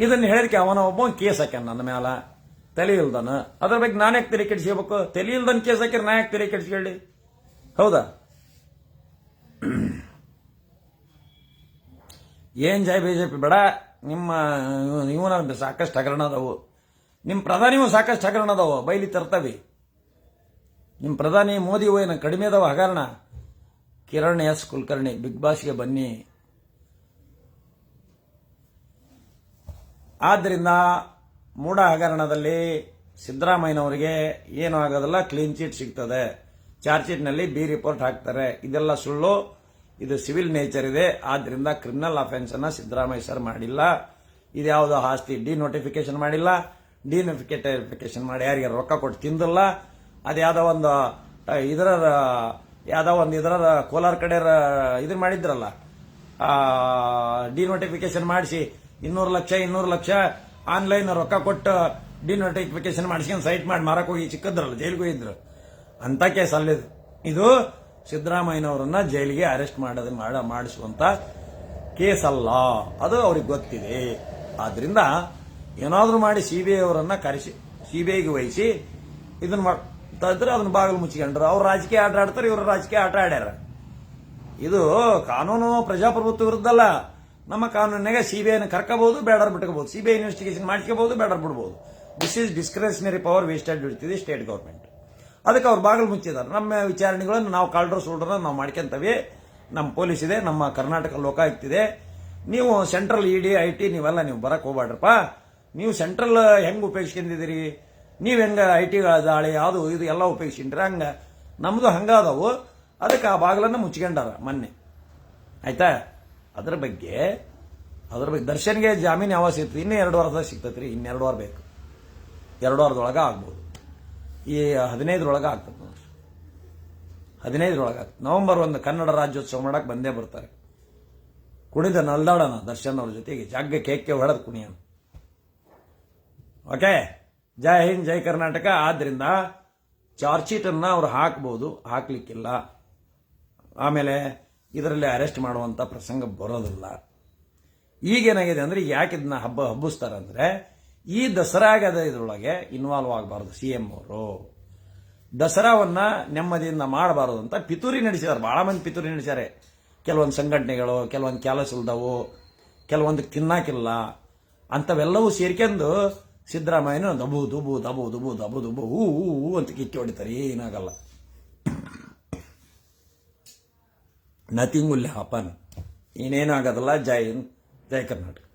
ಇದನ್ನ ಹೇಳಿದಕ್ಕೆ ಅವನ ಒಬ್ಬ ಕೇಸ್ ಹಾಕ್ಯಾನ ನನ್ನ ಮ್ಯಾಲ. ತಲೆ ಇಲ್ದನ ಅದ್ರ ಬಗ್ಗೆ ನಾನೇ ತೆರೆ ಕೆಡಿಸ್ಕೋಬೇಕು? ತಲೆ ಇಲ್ದನ್ ಕೇಸ್ ಹಾಕಿದ್ರೆ ನಾ ಯಾಕೆ ತಲೆ ಕೆಡಿಸ್ಕೊಳ್ಳಿ ಹೌದಾ? ಏನ್ ಜೈ ಬಿಜೆಪಿ? ಬೇಡ. ನಿಮ್ಮ, ಇವನ ಸಾಕಷ್ಟು ಹಗರಣ ಅದಾವು. ನಿಮ್ಮ ಪ್ರಧಾನಿಯೂ ಸಾಕಷ್ಟು ಹಗರಣ ಅದಾವು. ಬೈಲಿ ತರ್ತವಿ. ನಿಮ್ಮ ಪ್ರಧಾನಿ ಮೋದಿ ಏನು ಕಡಿಮೆ ಅದಾವ ಹಗರಣ. ಕಿರಣ್ ಎಸ್ ಕುಲಕರ್ಣಿ ಬಿಗ್ ಬಾಸ್ಗೆ ಬನ್ನಿ. ಆದ್ದರಿಂದ ಮೂಢ ಹಗರಣದಲ್ಲಿ ಸಿದ್ದರಾಮಯ್ಯನವರಿಗೆ ಏನು ಆಗೋದಿಲ್ಲ ಕ್ಲೀನ್ ಚೀಟ್ ಸಿಗ್ತದೆ. ಚಾರ್ಜ್ ಶೀಟ್ನಲ್ಲಿ ಬಿ ರಿಪೋರ್ಟ್ ಹಾಕ್ತಾರೆ. ಇದೆಲ್ಲ ಸುಳ್ಳು. ಇದು ಸಿವಿಲ್ ನೇಚರ್ ಇದೆ. ಆದ್ದರಿಂದ ಕ್ರಿಮಿನಲ್ ಅಫೆನ್ಸ್ ಅನ್ನ ಸಿದ್ದರಾಮಯ್ಯ ಸರ್ ಮಾಡಿಲ್ಲ. ಇದ್ಯಾವುದೋ ಆಸ್ತಿ ಡಿ ನೋಟಿಫಿಕೇಶನ್ ಮಾಡಿಲ್ಲ. ಡಿ ಡಿನೋಟಿಫಿಕೇಶನ್ ಮಾಡಿ ಯಾರಿಗೆ ರೊಕ್ಕ ಕೊಟ್ಟು ತಿಂದಿಲ್ಲ. ಅದ್ಯಾವುದೋ ಒಂದು ಇದರ ಯಾವ್ದೋ ಒಂದು ಇದರ ಕೋಲಾರ ಕಡೆ ಇದನ್ನ ಮಾಡಿದ್ರಲ್ಲ. ಡಿನೋಟಿಫಿಕೇಶನ್ ಮಾಡಿಸಿ, ಇನ್ನೂರು ಲಕ್ಷ ಇನ್ನೂರು ಲಕ್ಷ ಆನ್ಲೈನ್ ರೊಕ್ಕ ಕೊಟ್ಟು ಡಿನೋಟಿಫಿಕೇಶನ್ ಮಾಡಿಸ್ಕೊಂಡು ಸೈಟ್ ಮಾಡಿ ಮಾರಕ್ ಹೋಗಿ ಚಿಕ್ಕದ್ರಲ್ಲ, ಜೈಲಿಗೆ ಹೋಗಿದ್ರು ಅಂತ ಕೇಸ್ ಅಲ್ಲಿದು ಇದು ಸಿದ್ದರಾಮಯ್ಯನವರನ್ನ ಜೈಲಿಗೆ ಅರೆಸ್ಟ್ ಮಾಡೋದು ಮಾಡ ಮಾಡಿಸುವಂತ ಕೇಸ್ ಅಲ್ಲ. ಅದು ಅವ್ರಿಗೆ ಗೊತ್ತಿದೆ. ಆದ್ರಿಂದ ಏನಾದರೂ ಮಾಡಿ ಸಿಬಿಐ ಅವರನ್ನ ಕರೆಸಿ ಸಿಬಿಐಗೆ ವಹಿಸಿ ಇದನ್ನ ಮಾಡ್ತಾ ಇದ್ರೆ ಅದನ್ನ ಬಾಗಿಲು ಮುಚ್ಕೊಂಡ್ರು. ಅವ್ರು ರಾಜಕೀಯ ಆಟ ಆಡ್ತಾರೆ, ಇವರು ರಾಜಕೀಯ ಆಟ ಆಡ್ಯಾರ. ಇದು ಕಾನೂನು ಪ್ರಜಾಪ್ರಭುತ್ವ ವಿರುದ್ಧ ಅಲ್ಲ ನಮ್ಮ ಕಾನೂನಿನಾಗ ಸಿಬಿಐನ ಕರ್ಕಬಹುದು ಬೇಡರ್ ಬಿಟ್ಕೋಬಹುದು ಸಿಬಿಐ ಇನ್ವೆಸ್ಟಿಗೇಷನ್ ಮಾಡ್ಕೋಬಹುದು ಬೇಡರ್ ಬಿಡ್ಬೋದು. This is discretionary power vested ಇಡ್ತಿದೆ state government ಅದಕ್ಕೆ ಅವ್ರು ಬಾಗಿಲು ಮುಚ್ಚಿದ್ದಾರೆ ನಮ್ಮ ವಿಚಾರಣೆಗಳನ್ನು ನಾವು ಕಾಲ್ಡ್ರ ಸೋಲ್ಡ್ರ ನಾವು ಮಾಡ್ಕೊಂತವಿ. ನಮ್ಮ ಪೊಲೀಸ್ ಇದೆ, ನಮ್ಮ ಕರ್ನಾಟಕ ಲೋಕಾಯುಕ್ತ ಇದೆ. ನೀವು central E D I T ನೀವೆಲ್ಲ ನೀವು ಬರಕ್ ಹೋಗ್ಬೇಡ್ರಪ್ಪ ನೀವು ಸೆಂಟ್ರಲ್ ಹೆಂಗ್ ಉಪಯೋಗಿಸ್ಕೊಂಡಿದ್ದೀರಿ? ನೀವು ಹೆಂಗ ಐ ಟಿ ದಾಳಿ ಯಾವುದು ಇದು ಎಲ್ಲ ಉಪಯೋಗಿಸಿಂಡ್ರ ಹಂಗ. ನಮ್ದು ಹಂಗಾದವು. ಅದಕ್ಕೆ ಆ ಬಾಗಿಲನ್ನು ಮುಚ್ಕೊಂಡಾರ ಮೊನ್ನೆ. ಆಯ್ತಾ? ಅದ್ರ ಬಗ್ಗೆ ಅದ್ರ ಬಗ್ಗೆ ದರ್ಶನ್ಗೆ ಜಾಮೀನು ಯಾವಾಗ ಸಿಗ್ತದೆ? ಇನ್ನೂ ಎರಡು ವಾರದಾಗ ಸಿಗ್ತೈತ್ರಿ ಇನ್ನೆರಡು ವಾರ ಬೇಕು. ಎರಡು ವಾರದೊಳಗೆ ಆಗ್ಬೋದು. ಈ ಹದಿನೈದರೊಳಗೆ ಆಗ್ತದೆ ನೋಡ್ರಿ. ಹದಿನೈದರೊಳಗೆ ಆಗ್ತದೆ. ನವೆಂಬರ್ ಒಂದು ಕನ್ನಡ ರಾಜ್ಯೋತ್ಸವ ಮಾಡಕ್ಕೆ ಬಂದೇ ಬರ್ತಾರೆ. ಕುಣಿದ ನಲ್ದಾಡೋಣ ದರ್ಶನ್ ಅವ್ರ ಜೊತೆಗೆ. ಜಾಗ ಕೇಕ್ಕೆ ಹೊಡೆದು ಕುಣಿಯೋಣ. ಓಕೆ ಜೈ ಹಿಂದ್, ಜೈ ಕರ್ನಾಟಕ. ಆದ್ರಿಂದ ಚಾರ್ಜ್ ಅವ್ರು ಹಾಕ್ಬೋದು. ಹಾಕಲಿಕ್ಕಿಲ್ಲ. ಆಮೇಲೆ ಇದರಲ್ಲಿ ಅರೆಸ್ಟ್ ಮಾಡುವಂತ ಪ್ರಸಂಗ ಬರೋದಿಲ್ಲ. ಈಗೇನಾಗಿದೆ ಅಂದ್ರೆ ಯಾಕೆ ಇದನ್ನ ಹಬ್ಬ ಹಬ್ಬಿಸ್ತಾರೆ ಅಂದ್ರೆ ಈ ದಸರಾಗದ ಇದ್ರೊಳಗೆ ಇನ್ವಾಲ್ವ್ ಆಗಬಾರ್ದು ಸಿ ಎಂ ಅವರು. ದಸರಾವನ್ನ ನೆಮ್ಮದಿಯಿಂದ ಮಾಡಬಾರದು ಅಂತ ಪಿತೂರಿ ನಡೆಸಿದ್ದಾರೆ ಬಹಳ ಮಂದಿ ಪಿತೂರಿ ನಡೆಸ್ಯಾರೆ. ಕೆಲವೊಂದು ಸಂಘಟನೆಗಳು, ಕೆಲವೊಂದು ಕೆಲಸ ಇಲ್ದವು ಕೆಲವೊಂದು ತಿನ್ನಾಕಿಲ್ಲ, ಅಂಥವೆಲ್ಲವೂ ಸೇರ್ಕೊಂಡು ಸಿದ್ದರಾಮಯ್ಯನ ದಬು ದುಬು ದಬು ದುಬು ದಬು, ದುಬು, ಹೂ ಹೂ ಹೂ ಅಂತ ಕಿಕ್ಕಿ ಹೊಡಿತಾರೆ, ಏನಾಗಲ್ಲ. ನಥಿಂಗ್ ಹಪನ್ ಹಾಪನ್ ಇನ್ನೇನಾಗೋದಲ್ಲ? ಜೈ ಜೈ ಕರ್ನಾಟಕ.